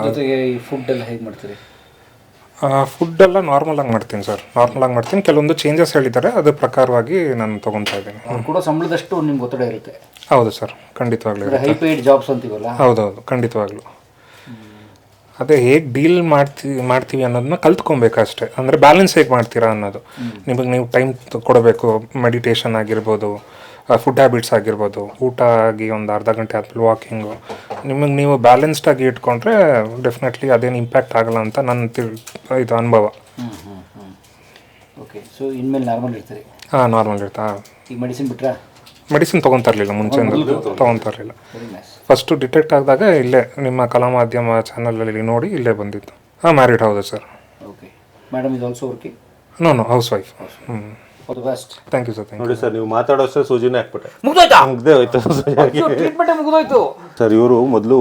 ಜೊತೆಗೆ ಫುಡ್ ಎಲ್ಲ ಹೇಗೆ ಮಾಡ್ತೀರಿ? ಫುಡ್ಡೆಲ್ಲ ನಾರ್ಮಲಾಗಿ ಮಾಡ್ತೀನಿ ಸರ್ ನಾರ್ಮಲ್ ಆಗಿ ಮಾಡ್ತೀನಿ. ಕೆಲವೊಂದು ಚೇಂಜಸ್ ಹೇಳಿದ್ದಾರೆ. ಅದ್ರ ಪ್ರಕಾರವಾಗಿ ನಾನು ತಗೊಂತಾ ಇದ್ದೀನಿ. ಕೂಡ ಸಂಬಳದಷ್ಟು ನಿಮ್ಗೆ ಒತ್ತಡ ಇರುತ್ತೆ. ಹೌದು ಸರ್ ಖಂಡಿತವಾಗ್ಲೂ ಹೈ ಪೇಯ್ಡ್ ಜಾಬ್ಸ್ ಅಂತೀವಲ್ಲ? ಹೌದೌದು. ಖಂಡಿತವಾಗ್ಲೂ. ಅದೇ ಹೇಗೆ ಡೀಲ್ ಮಾಡ್ತಿ ಮಾಡ್ತೀವಿ ಅನ್ನೋದನ್ನ ಕಲ್ತ್ಕೊಬೇಕಷ್ಟೇ ಅಂದರೆ ಬ್ಯಾಲೆನ್ಸ್ ಹೇಗೆ ಮಾಡ್ತೀರಾ ಅನ್ನೋದು. ನಿಮಗೆ ನೀವು ಟೈಮ್ ಕೊಡಬೇಕು. ಮೆಡಿಟೇಷನ್ ಆಗಿರ್ಬೋದು. ಫುಡ್ ಹ್ಯಾಬಿಟ್ಸ್ ಆಗಿರ್ಬೋದು. ಊಟ ಆಗಿ ಒಂದು ಅರ್ಧ ಗಂಟೆ ಆದ್ಮೇಲೆ ವಾಕಿಂಗು ನಿಮಗೆ ನೀವು ಬ್ಯಾಲೆನ್ಸ್ಡ್ ಆಗಿ ಇಟ್ಕೊಂಡ್ರೆ ಡೆಫಿನೆಟ್ಲಿ ಅದೇನು ಇಂಪ್ಯಾಕ್ಟ್ ಆಗಲ್ಲ ಅಂತ ನನ್ನ ತಿಳ್ ಇದು ಅನುಭವ. ಓಕೆ ಸೊ ಇನ್ಮೇಲೆ ನಾರ್ಮಲ್ ಇರ್ತೀರಿ? ಹಾಂ ನಾರ್ಮಲ್ ಇರ್ತಾ. ಈಗ ಮೆಡಿಸಿನ್ ಬಿಟ್ರಾ? ಮೆಡಿಸಿನ್ ತೊಗೊತಾ ಇರಲಿಲ್ಲ ಮುಂಚೆಯಿಂದ. ತೊಗೊತಾ ಇರಲಿಲ್ಲ ಫಸ್ಟು ಡಿಟೆಕ್ಟ್ ಆದಾಗ ಇಲ್ಲೇ ನಿಮ್ಮ ಕಲಾ ಮಾಧ್ಯಮ ಚಾನಲಲ್ಲಿ ನೋಡಿ ಇಲ್ಲೇ ಬಂದಿತ್ತು. ಹಾಂ ಮ್ಯಾರಿಡ್ ಹೌದು ಸರ್ ಓಕೆ ಮೇಡಮ್ ಇದು also working no no housewife ಹ್ಞೂ the best thank you sir thank ನೋಡಿ ಸರ್ ನೀವು ಮಾತಾಡೋಷ್ಟೇ ಸೂಜಿನೇ ಹಾಕ್ಬಿಟ್ಟೆ. ಮುಗ್ದೋಯ್ತಾ? ಮುಗ್ದೇ ಹೋಯ್ತು ಟ್ರೀಟ್ಮೆಂಟ್ ಮುಗ್ದೋಯ್ತು. ಸರ್ ಇವರು ಮೊದಲು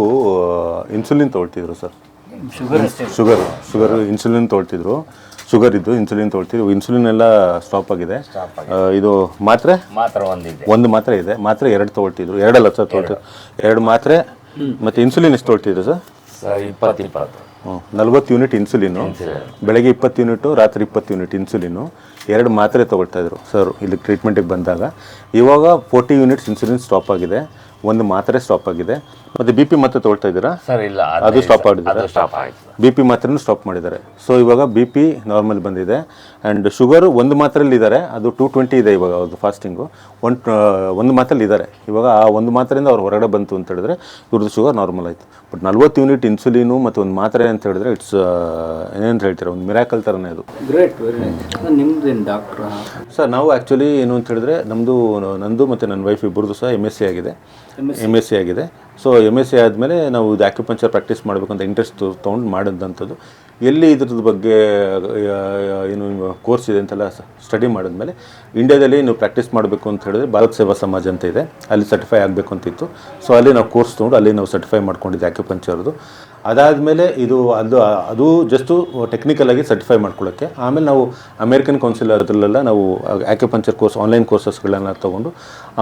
insulin ತೊಗೊಳ್ತಿದ್ರು sir. Sugar sugar sugar insulin ತೊಗೊಳ್ತಿದ್ರು. Sugar ಇದ್ದು ಇನ್ಸುಲಿನ್ ತೊಗೊಳ್ತಿದ್ರು. ಇನ್ಸುಲಿನ್ ಎಲ್ಲ ಸ್ಟಾಪ್ ಆಗಿದೆ. ಆ, ಇದು ಮಾತ್ರೆ? ಮಾತ್ರ ಒಂದಿದೆ. ಒಂದು ಮಾತ್ರೆ ಇದೆ. ಮಾತ್ರೆ ಎರಡು ತೊಗೊಳ್ತಿದ್ರು. ಎರಡಲ್ಲ ಸರ್ ತೊಗೊಳ್ತಿದ್ರು. ಎರಡು. ಮಾತ್ರೆ ಮತ್ತೆ ಇನ್ಸುಲಿನ್ ಎಷ್ಟು ತೊಗೊಳ್ತಿದ್ರು ಸರ್? ಸರ್ ಇಪ್ಪತ್ತು ಇಪ್ಪತ್ತು. ನಲ್ವತ್ತು ಯೂನಿಟ್ ಇನ್ಸುಲಿನು. ಬೆಳಗ್ಗೆ ಇಪ್ಪತ್ತು ಯೂನಿಟು ರಾತ್ರಿ ಇಪ್ಪತ್ತು ಯೂನಿಟ್ ಇನ್ಸುಲಿನು. ಎರಡು ಮಾತ್ರೆ ತೊಗೊಳ್ತಾ ಇದ್ರು ಸರ್ ಇಲ್ಲಿ ಟ್ರೀಟ್ಮೆಂಟಿಗೆ ಬಂದಾಗ. ಇವಾಗ ಫೋರ್ಟಿ ಯೂನಿಟ್ಸ್ ಇನ್ಸುಲಿನ್ ಸ್ಟಾಪ್ ಆಗಿದೆ. ಒಂದು ಮಾತ್ರೆ ಸ್ಟಾಪ್ ಆಗಿದೆ. ಮತ್ತೆ ಬಿ ಪಿ ಮತ್ತೆ ತೊಗೊಳ್ತಾ ಇದ್ದೀರಾ? ಸರ್ ಇಲ್ಲ ಅದು ಸ್ಟಾಪ್ ಮಾಡಿದ್ದಾರೆ? ಸ್ಟಾಪ್ ಆಯ್ತು ಬಿ ಪಿ ಮಾತ್ರೆನೂ ಸ್ಟಾಪ್ ಮಾಡಿದ್ದಾರೆ. ಸೊ ಇವಾಗ ಬಿ ಪಿ ನಾರ್ಮಲ್ ಬಂದಿದೆ. ಆ್ಯಂಡ್ ಶುಗರು ಒಂದು ಮಾತ್ರೆಯಲ್ಲಿ ಇದ್ದಾರೆ. ಅದು ಟೂ ಟ್ವೆಂಟಿ ಇದೆ ಇವಾಗ ಅವ್ರದ್ದು ಫಾಸ್ಟಿಂಗು ಒನ್ ಒಂದು ಮಾತ್ರೆಯಲ್ಲಿ ಇದ್ದಾರೆ. ಇವಾಗ ಆ ಒಂದು ಮಾತ್ರೆಯಿಂದ ಅವ್ರು ಹೊರಗಡೆ ಬಂತು ಅಂತ ಹೇಳಿದ್ರೆ ಇವ್ರದ್ದು ಶುಗರ್ ನಾರ್ಮಲ್ ಆಯಿತು. ಬಟ್ ನಲ್ವತ್ತು ಯೂನಿಟ್ ಇನ್ಸುಲಿನು ಮತ್ತು ಒಂದು ಮಾತ್ರೆ ಅಂತ ಹೇಳಿದ್ರೆ ಇಟ್ಸ್ ಏನಂತ ಹೇಳ್ತೀರಾ? ಒಂದು ಮಿರಾಕಲ್ ಥರನೇ ಅದು. ಗ್ರೇಟ್ ವೆರಿ ನೈಸ್ ನಿಮ್ದೇನು ಡಾಕ್ಟ್ರಾ ಸರ್ ನಾವು ಆ್ಯಕ್ಚುಲಿ ಏನು ಅಂತ ಹೇಳಿದ್ರೆ ನಮ್ಮದು ನಂದು ಮತ್ತು ನನ್ನ ವೈಫ್ ಇಬ್ಬರದು ಸಹ ಎಂ ಎಸ್ ಸಿ ಆಗಿದೆ. ಎಂ ಎಸ್ ಸಿ ಆಗಿದೆ. ಸೊ ಎಂ ಎಸ್ ಸಿ ಆದಮೇಲೆ ನಾವು ಇದು ಆಕ್ಯುಪಂಚರ್ ಪ್ರಾಕ್ಟೀಸ್ ಮಾಡಬೇಕಂತ ಇಂಟ್ರೆಸ್ಟ್ ತೊಗೊಂಡು ಮಾಡಿದಂಥದ್ದು. ಎಲ್ಲಿ ಇದ್ರದ್ದು ಬಗ್ಗೆ ಏನು ಕೋರ್ಸ್ ಇದೆ ಅಂತೆಲ್ಲ ಸ್ಟಡಿ ಮಾಡಿದ್ಮೇಲೆ ಇಂಡಿಯಾದಲ್ಲಿ ನೀವು ಪ್ರಾಕ್ಟೀಸ್ ಮಾಡಬೇಕು ಅಂತ ಹೇಳಿದ್ರೆ ಭಾರತ್ ಸೇವಾ ಸಮಾಜ ಅಂತ ಇದೆ. ಅಲ್ಲಿ ಸರ್ಟಿಫೈ ಆಗಬೇಕು ಅಂತಿತ್ತು ಸೊ ಅಲ್ಲಿ ನಾವು ಕೋರ್ಸ್ ತೊಗೊಂಡು ಅಲ್ಲಿ ನಾವು ಸರ್ಟಿಫೈ ಮಾಡ್ಕೊಂಡಿದ್ದೆ ಆಕ್ಯುಪಂಚರ್ದು ಅದಾದಮೇಲೆ ಇದು ಅದು ಅದು ಜಸ್ಟು ಟೆಕ್ನಿಕಲ್ ಆಗಿ ಸರ್ಟಿಫೈ ಮಾಡ್ಕೊಳ್ಳೋಕ್ಕೆ. ಆಮೇಲೆ ನಾವು ಅಮೇರಿಕನ್ ಕೌನ್ಸಿಲ್ ಅದರಲ್ಲೆಲ್ಲ ನಾವು ಆಕ್ಯುಪಂಚರ್ ಕೋರ್ಸ್ ಆನ್ಲೈನ್ ಕೋರ್ಸಸ್ಗಳನ್ನೆಲ್ಲ ತೊಗೊಂಡು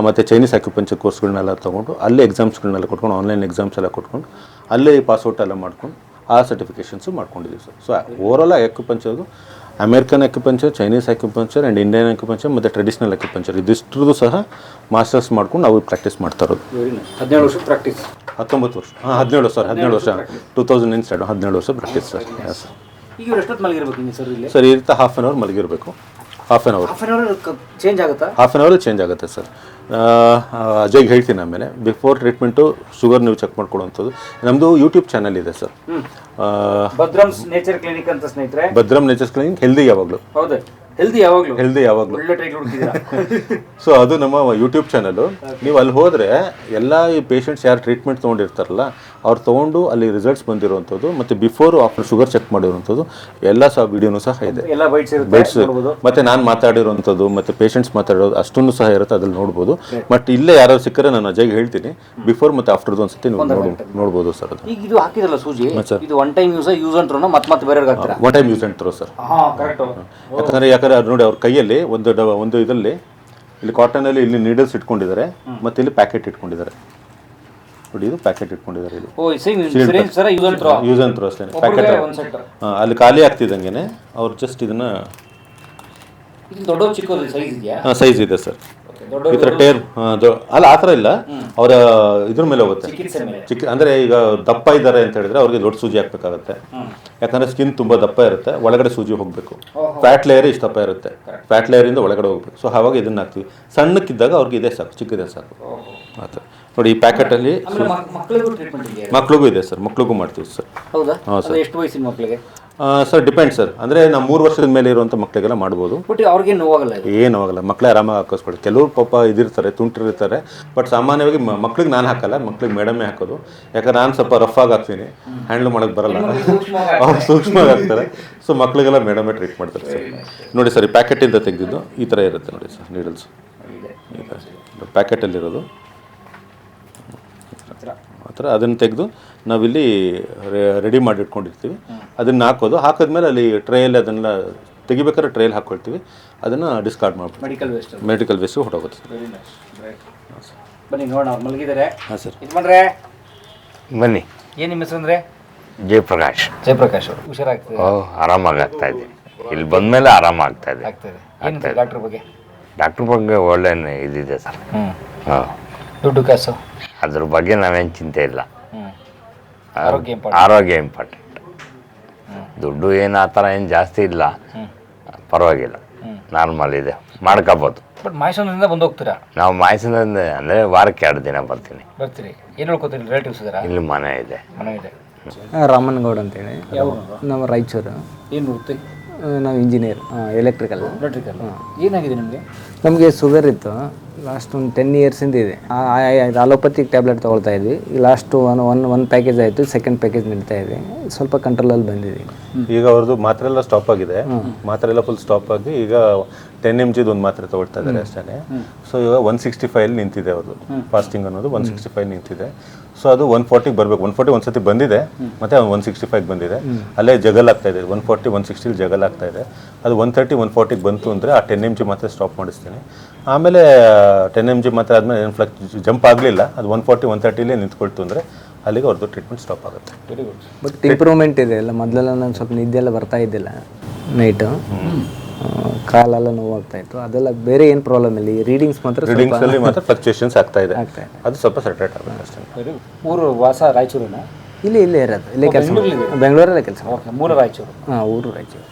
ಮತ್ತು ಚೈನೀಸ್ ಆಕ್ಯುಪಂಚರ್ ಕೋರ್ಸ್ಗಳನ್ನೆಲ್ಲ ತೊಗೊಂಡು, ಅಲ್ಲೇ ಎಕ್ಸಾಮ್ಸ್ಗಳನ್ನೆಲ್ಲ ಕೊಟ್ಕೊಂಡು ಆನ್ಲೈನ್ ಎಕ್ಸಾಮ್ಸ್ ಎಲ್ಲ ಕೊಟ್ಕೊಂಡು, ಅಲ್ಲೇ ಪಾಸ್ಔಟ್ ಎಲ್ಲ ಮಾಡ್ಕೊಂಡು, ಆ ಸರ್ಟಿಫಿಕೇಷನ್ಸು ಮಾಡ್ಕೊಂಡಿದ್ದೀವಿ sir. So overall ಆಕ್ಯುಪಂಚರ್ದು American acupuncture Chinese acupuncture and Indian acupuncture ಮತ್ತು ಟ್ರೆಡಿಷನಲ್ ಆಕ್ಯುಪಂಚರ್ ಇದಿಷ್ಟರದ್ದು ಸಹ ಮಾಸ್ಟರ್ಸ್ ಮಾಡ್ಕೊಂಡು ನಾವು ಪ್ರಾಕ್ಟೀಸ್ ಮಾಡ್ತಾ ಇರೋದು. ಹದಿನೇಳು ವರ್ಷ ಪ್ರಾಕ್ಟೀಸ್ ಹತ್ತೊಂಬತ್ತು ವರ್ಷ. ಹಾಂ ಹದಿನೇಳು ಸರ್ ಹದಿನೇಳು ವರ್ಷ. ಟೂ ತೌಸಂಡ್ ನೈನ್ ಸ್ಟಾರ್ಟ್ ಹದಿನೇಳು ವರ್ಷ ಪ್ರಾಕ್ಟೀಸ್ ಸರ್. ಎಸ್ ಈಗ ಇವ್ರು ಎಷ್ಟೊತ್ತು ಮಲಗಿರ್ಬೇಕು ಹಿಂಗೆ ಸರ್ ಇಲ್ಲಿ? ಸರ್ ಇರುತ್ತೆ half an hour ಮಲಗಿರಬೇಕು. Half an hour half an hour change ಆಗುತ್ತಾ? ಹಾಫ್ ಆನ್ ಅವರ್ ಚೇಂಜ್ ಆಗುತ್ತೆ ಸರ್. ಅಜಯ್ಗೆ ಹೇಳ್ತೀನಿ ಆಮೇಲೆ. ಬಿಫೋರ್ ಟ್ರೀಟ್ಮೆಂಟು ಶುಗರ್ ನೀವು ಚೆಕ್ ಮಾಡ್ಕೊಳ್ಳುವಂಥದ್ದು. ನಮ್ಮದು ಯೂಟ್ಯೂಬ್ ಚಾನಲ್ ಇದೆ ಸರ್. ಭದ್ರಮ್ಸ್ ನೇಚರ್ ಕ್ಲಿನಿಕ್ ಅಂತ ಸ್ನೇಹಿತರೆ. ಭದ್ರಮ್ ನೇಚರ್ ಕ್ಲಿನಿಕ್ ಹೆಲ್ದಿ ಯಾವಾಗಲೂ. ಹೌದು. ಹೆಲ್ದಿ ಯಾವಾಗಲೂ. ಹೆಲ್ದಿ ಯಾವಾಗಲೂ. ಒಳ್ಳೆ ಟೈಟ್ಲ್ ಹುಡುಕಿದ್ದೀರಾ ಸೊ ಅದು ನಮ್ಮ ಯೂಟ್ಯೂಬ್ ಚಾನಲು ನೀವು ಅಲ್ಲಿ ಹೋದ್ರೆ ಎಲ್ಲ ಈ ಪೇಷಂಟ್ಸ್ ಯಾರು ಟ್ರೀಟ್ಮೆಂಟ್ ತೊಗೊಂಡಿರ್ತಾರಲ್ಲ ಅವ್ರು ತೊಗೊಂಡು ಅಲ್ಲಿ ರಿಸಲ್ಟ್ಸ್ ಬಂದಿರುವಂಥದ್ದು ಮತ್ತು ಬಿಫೋರ್ ಆಫ್ಟರ್ ಶುಗರ್ ಚೆಕ್ ಮಾಡಿರುವಂಥದ್ದು ಎಲ್ಲ ಸಹ ವಿಡಿಯೋನು ಸಹ ಇದೆ. ಎಲ್ಲ ಬೈಟ್ಸ್ ಇರುತ್ತೆ ಮತ್ತು ನಾನು ಮಾತಾಡಿರುವಂಥದ್ದು ಮತ್ತೆ ಪೇಷಂಟ್ಸ್ ಮಾತಾಡೋದು ಅಷ್ಟೊಂದು ಸಹ ಇರುತ್ತೆ ಅದ್ರಲ್ಲಿ ನೋಡ್ಬೋದು. ಬಟ್ ಇಲ್ಲೇ ಯಾರು ಸಿಕ್ಕರೆ ನಾನು ಅಜಯ್ಗೆ ಹೇಳ್ತೀನಿ. ಬಿಫೋರ್ ಮತ್ತು ಆಫ್ಟರ್ದು ಒಂದ್ಸತಿ ನೀವು ನೋಡ್ ನೋಡ್ಬೋದು ಸರ್ ಅದು. ಈಗ ಇದು ಹಾಕಿದಲ್ಲ ಸೂಜಿ? ಇದು ಒನ್ ಟೈಮ್ ಯೂಸ್ ಯೂಸ್ ಅಂಟ್ರು ಮತ್ತೆ ಮತ್ತೆ ಬೇರೆಯವ್ರಿಗೆ ಹಾಕ್ತೀರಾ? One time use and sir. ಯಾಕಂದ್ರೆ ಯಾಕಂದ್ರೆ ಅದು ನೋಡಿ ಅವ್ರ ಕೈಯಲ್ಲಿ ಒಂದು ಒಂದು ಇದರಲ್ಲಿ ಇಲ್ಲಿ ಕಾಟನಲ್ಲಿ ಇಲ್ಲಿ ನೀಡಲ್ಸ್ ಇಟ್ಕೊಂಡಿದ್ದಾರೆ ಮತ್ತೆ ಇಲ್ಲಿ ಪ್ಯಾಕೆಟ್ ಇಟ್ಕೊಂಡಿದ್ದಾರೆ. ನೋಡಿ ಇದು ಪ್ಯಾಕೆಟ್ ಇಟ್ಕೊಂಡಿದ್ದಾರೆ ಇದು. ಓ ಸೇಮ್ ಯೂಸ್ ಅಂತ ಅಷ್ಟೇ ಪ್ಯಾಕೆಟ್ ಒಂದು ಸೆಟ್ ಅಲ್ಲಿ ಖಾಲಿ ಆಗ್ತಿದ್ದಂಗೆ ಅವ್ರು ಜಸ್ಟ್ ಇದನ್ನ ಇದು ದೊಡ್ಡ ಚಿಕ್ಕದು ಸೈಜ್ ಇದೆಯಾ? ಸೈಜ್ ಇದೆ ಸರ್ ದೊಡ್ಡ ಈ ಥರ ಟೇರ್ ಅಲ್ಲ ಆ ಥರ ಇಲ್ಲ. ಅವರ ಇದ್ರ ಮೇಲೆ ಹೋಗುತ್ತೆ. ಚಿಕಿತ್ಸೆ ಮೇಲೆ. ಚಿಕ್ಕ ಅಂದರೆ ಈಗ ದಪ್ಪ ಇದ್ದಾರೆ ಅಂತ ಹೇಳಿದ್ರೆ ಅವ್ರಿಗೆ ದೊಡ್ಡ ಸೂಜಿ ಹಾಕ್ಬೇಕಾಗತ್ತೆ. ಯಾಕಂದ್ರೆ ಸ್ಕಿನ್ ತುಂಬಾ ದಪ್ಪ ಇರುತ್ತೆ ಒಳಗಡೆ ಸೂಜಿ ಹೋಗಬೇಕು. ಫ್ಯಾಟ್ ಲೇಯರ್ ಇಷ್ಟು ದಪ್ಪ ಇರುತ್ತೆ. ಫ್ಯಾಟ್ ಲೇಯರಿಂದ ಇಂದ ಒಳಗಡೆ ಹೋಗ್ಬೇಕು. ಸೊ ಹಾಗಾಗಿ ಇದನ್ನ ಹಾಕ್ತೀವಿ. ಸಣ್ಣಕ್ಕಿದ್ದಾಗ ಅವ್ರಿಗೆ ಇದೇ ಸಾಕು ಚಿಕ್ಕದೇ ಸಾಕು. ಆ ಥರ ನೋಡಿ ಈ ಪ್ಯಾಕೆಟ್ ಅಲ್ಲಿ ಆಮೇಲೆ ಮಕ್ಳಿಗೂ ಇದೆ ಸರ್ ಮಕ್ಳಿಗೂ ಮಾಡ್ತೀವಿ ಸರ್. ಹೌದಾ? ಹಾಂ ಅದು ಎಷ್ಟು ವಯಸ್ಸಿನ ಮಕ್ಕಳಿಗೆ ಸರ್ ಡಿಪೆಂಡ್ ಸರ್. ಅಂದ್ರೆ ನಾವು ಮೂರು ವರ್ಷದ ಮೇಲೆ ಇರುವಂಥ ಮಕ್ಕಳಿಗೆಲ್ಲ ಮಾಡ್ಬೋದು. ಬಟ್ ಅವ್ರಿಗೆ ನೋವಾಗಲ್ಲ ಏನು ಆಗಲ್ಲ ಮಕ್ಕಳೇ ಆರಾಮಾಗಿ ಹಾಕಿಸ್ಕೊಳ್ಳಿ. ಕೆಲವರು ಪಾಪ ಇದಿರ್ತಾರೆ ತುಂಟಿರ್ತಾರೆ. ಬಟ್ ಸಾಮಾನ್ಯವಾಗಿ ಮಕ್ಳಿಗೆ ನಾನು ಹಾಕಲ್ಲ ಮಕ್ಳಿಗೆ ಮೇಡಮೇ ಹಾಕೋದು. ಯಾಕಂದ್ರೆ ನಾನು ಸ್ವಲ್ಪ ರಫ್ ಆಗಿ ಹಾಕ್ತೀನಿ. ಹ್ಯಾಂಡಲ್ ಮಾಡೋಕೆ ಬರಲ್ಲ. ಅವ್ರು ಸೂಕ್ಷ್ಮವಾಗಿ ಹಾಕ್ತಾರೆ. ಸೊ ಮಕ್ಳಿಗೆಲ್ಲ ಮೇಡಮೇ ಟ್ರೀಟ್ ಮಾಡ್ತಾರೆ ಸರ್. ನೋಡಿ ಸರ್ ಈ ಪ್ಯಾಕೆಟಿಂದ ತೆಗೆದಿದ್ದು ಈ ಥರ ಇರುತ್ತೆ ನೋಡಿ ಸರ್ ನೀಡಲ್ಸ್ ಪ್ಯಾಕೆಟಲ್ಲಿರೋದು ಆ ಥರ ಅದನ್ನು ತೆಗೆದು ನಾವಿಲ್ಲಿ ರೆಡಿ ಮಾಡಿ ಇಟ್ಕೊಂಡಿರ್ತೀವಿ ಅದನ್ನು ಹಾಕೋದು ಹಾಕಿದ್ಮೇಲೆ ಅಲ್ಲಿ ಟ್ರೇಯಲ್ಲಿ ಅದನ್ನೆಲ್ಲ ತೆಗಿಬೇಕಾದ್ರೆ ಟ್ರೇಲ್ ಹಾಕ್ಕೊಳ್ತೀವಿ ಅದನ್ನು ಡಿಸ್ಕಾರ್ಡ್ ಮಾಡ್ಬೋದು ಮೆಡಿಕಲ್ ವೇಸ್ಟ್ ಮೆಡಿಕಲ್ ವೇಸ್ಟು ಹೊಟ್ಟೋಗುತ್ತೆ ವೆರಿ ನೈಸ್ ರೈಟ್ ಬನ್ನಿ ನೋಡೋಣ ಅವ್ರು ಮಲಗಿದ್ದಾರೆ ಹಾಂ ಸರ್ ಇದು ಮಾಡ್ರೆ ಬನ್ನಿ. ಏನು ನಿಮ್ಮ ಹೆಸರು ಅಂದ್ರೆ? ಜಯಪ್ರಕಾಶ್. ಜಯಪ್ರಕಾಶ್ ಅವರು. ಹುಷಾರಾಗ್ತದೆ ಓ ಆರಾಮಾಗಿ ಆಗ್ತಾ ಇದೆ. ಇಲ್ಲಿ ಬಂದಮೇಲೆ ಆರಾಮಾಗ್ತಾ ಇದೆ. ಆಗ್ತದೆ ಡಾಕ್ಟರ್ ಬಗ್ಗೆ? ಡಾಕ್ಟ್ರ್ ಬಗ್ಗೆ ಒಳ್ಳೆ ಇದಿದೆ ಸರ್ ಹ್ಞೂ ಹಾಂ. ದುಡ್ಡು ಕಾಸು? ಅದ್ರ ಬಗ್ಗೆ ನಾವೇನು ಚಿಂತೆ ಇಲ್ಲ. ಆರೋಗ್ಯ ಇಂಪಾರ್ಟೆಂಟ್ ದುಡ್ಡು ಏನು ಆ ಥರ ಏನು ಜಾಸ್ತಿ ಇಲ್ಲ. ಪರವಾಗಿಲ್ಲ. ನಾರ್ಮಲ್ ಇದೆ. ಮಾಡ್ಕೋಬೋದು. ಬಟ್ ಮೈಸೂರಿನಿಂದ ಬಂದು ಹೋಗ್ತೀರಾ? ನಾವು ಮೈಸೂರಿಂದ ಅಂದರೆ ವಾರಕ್ಕೆ ಎರಡು ದಿನ ಬರ್ತೀನಿ. ಬರ್ತೀರಿ. ಏನು ಹೇಳ್ಕೊತೀರಿ? ರಿಲೇಟಿವ್ಸ್ ಇದಾರಾ? ಇಲ್ಲಿ ಮನೆ ಇದೆ. ಮನೆ ಇದೆ. ರಾಮನಗೌಡ ಅಂತೇಳಿ. ನಮ್ಮ ರಾಯಚೂರು. ಏನು ವೃತ್ತಿ? ನಾವು ಇಂಜಿನಿಯರ್ ಎಲೆಕ್ಟ್ರಿಕಲ್ ಎಲೆಕ್ಟ್ರಿಕಲ್ ಏನಾಗಿದೆ ನಿಮಗೆ? ನಮಗೆ ಶುಗರ್ ಇತ್ತು ಲಾಸ್ಟ್ ಒಂದು ಟೆನ್ ಇಯರ್ಸಿಂದ ಇದೆ ಅಲೋಪತಿಕ್ ಟ್ಯಾಬ್ಲೆಟ್ ತೊಗೊಳ್ತಾ ಇದ್ವಿ. Last one one one package ಆಯಿತು ಸೆಕೆಂಡ್ ಪ್ಯಾಕೇಜ್ ನಡೀತಾ ಇದೆ. ಸ್ವಲ್ಪ ಕಂಟ್ರೋಲಲ್ಲಿ ಬಂದಿದೆ ಈಗ ಅವ್ರದ್ದು ಮಾತ್ರೆ ಎಲ್ಲ ಸ್ಟಾಪ್ ಆಗಿದೆ. ಮಾತ್ರೆ ಎಲ್ಲ ಫುಲ್ ಸ್ಟಾಪ್ ಆಗಿ ಈಗ ಟೆನ್ ಎಂ ಜಿದು ಒಂದು ಮಾತ್ರೆ ತಗೊಳ್ತಾ ಇದ್ದಾರೆ ಅಷ್ಟೇ ಸೊ ಇವಾಗ ಒನ್ ಸಿಕ್ಸ್ಟಿ ಫೈವ್ ನಿಂತಿದೆ ಅವ್ರದ್ದು ಫಾಸ್ಟಿಂಗ್ ಅನ್ನೋದು ಒನ್ ಸಿಕ್ಸ್ಟಿ ಫೈವ್ ನಿಂತಿದೆ. ಸೊ ಅದು ಒನ್ ಫಾರ್ಟಿಗೆ ಬರಬೇಕು. ಒನ್ ಫಾರ್ಟಿ ಒಂದ್ಸತಿ ಬಂದಿದೆ. ಮತ್ತೆ ಒನ್ ಸಿಕ್ಸ್ಟಿ ಫೈವ್ ಬಂದಿದೆ. ಅಲ್ಲೇ ಜಗಲ್ ಆಗ್ತಾ ಇದೆ. ಒನ್ ಫಾರ್ಟಿ ಒನ್ ಸಿಕ್ಸ್ಟಿಲಿ ಜಗಲ್ ಆಗ್ತಾ ಇದೆ. ಅದು ಒನ್ ತರ್ಟಿ ಒನ್ ಫಾರ್ಟಿಗೆ ಬಂತು ಅಂದರೆ ಆ ಟೆನ್ ಎಂ ಜಿ ಮಾತ್ರ ಸ್ಟಾಪ್ ಮಾಡಿಸ್ತೀನಿ. ಆಮೇಲೆ ಟೆನ್ ಎಂ ಜಿ ಮಾತ್ರ ಆದಮೇಲೆ ಏನು ಫ್ಲಕ್ ಜಂಪ್ ಆಗಲಿಲ್ಲ. ಅದು ಒನ್ ಫಾರ್ಟಿ ಒನ್ ತರ್ಟಿಲೇ ನಿಂತ್ಕೊಳ್ತು ಅಂದರೆ ಅಲ್ಲಿಗೆ ಅವ್ರದ್ದು ಟ್ರೀಟ್ಮೆಂಟ್ ಸ್ಟಾಪ್ ಆಗುತ್ತೆ. ವೆರಿ ಗುಡ್ ಬಟ್ ಇಂಪ್ರೂವ್ಮೆಂಟ್ ಇದೆ. ಅಲ್ಲ ಮೊದಲೆಲ್ಲ ನಾನು ಸ್ವಲ್ಪ ನಿದ್ದೆ ಎಲ್ಲ ಬರ್ತಾ ಇದ್ದಿಲ್ಲ ನೈಟು ಕಾಲೆಲ್ಲ ನೋವಾಗ್ತಾ ಇತ್ತು. ಅದೆಲ್ಲ ಬೇರೆ ಏನು ಪ್ರಾಬ್ಲಮ್ ಇಲ್ಲ. ಈ ರೀಡಿಂಗ್ಸ್ ಮಾತ್ರ ಸ್ವಲ್ಪ ರೀಡಿಂಗ್ಸ್ ಅಲ್ಲಿ ಮಾತ್ರ ಫ್ಲಕ್ಚುಯೇಷನ್ಸ್ ಆಗ್ತಾ ಇದೆ. ಆಗ್ತಾ ಇದೆ. ಅದು ಸ್ವಲ್ಪ ಸೆಟ್ರೇಟ್ ಆಗುತ್ತೆ ಅಷ್ಟೇ. ಊರು ವಾಸ ರಾಯಚೂರಿನ? ಇಲ್ಲಿ ಇಲ್ಲೇ ಇರೋದು. ಇಲ್ಲೇ ಕೆಲಸ ಬೆಂಗಳೂರಲ್ಲೇ ಕೆಲಸ ಓಕೆ ಮೂಲ ರಾಯಚೂರು. ಹಾಂ ಊರು ರಾಯಚೂರು.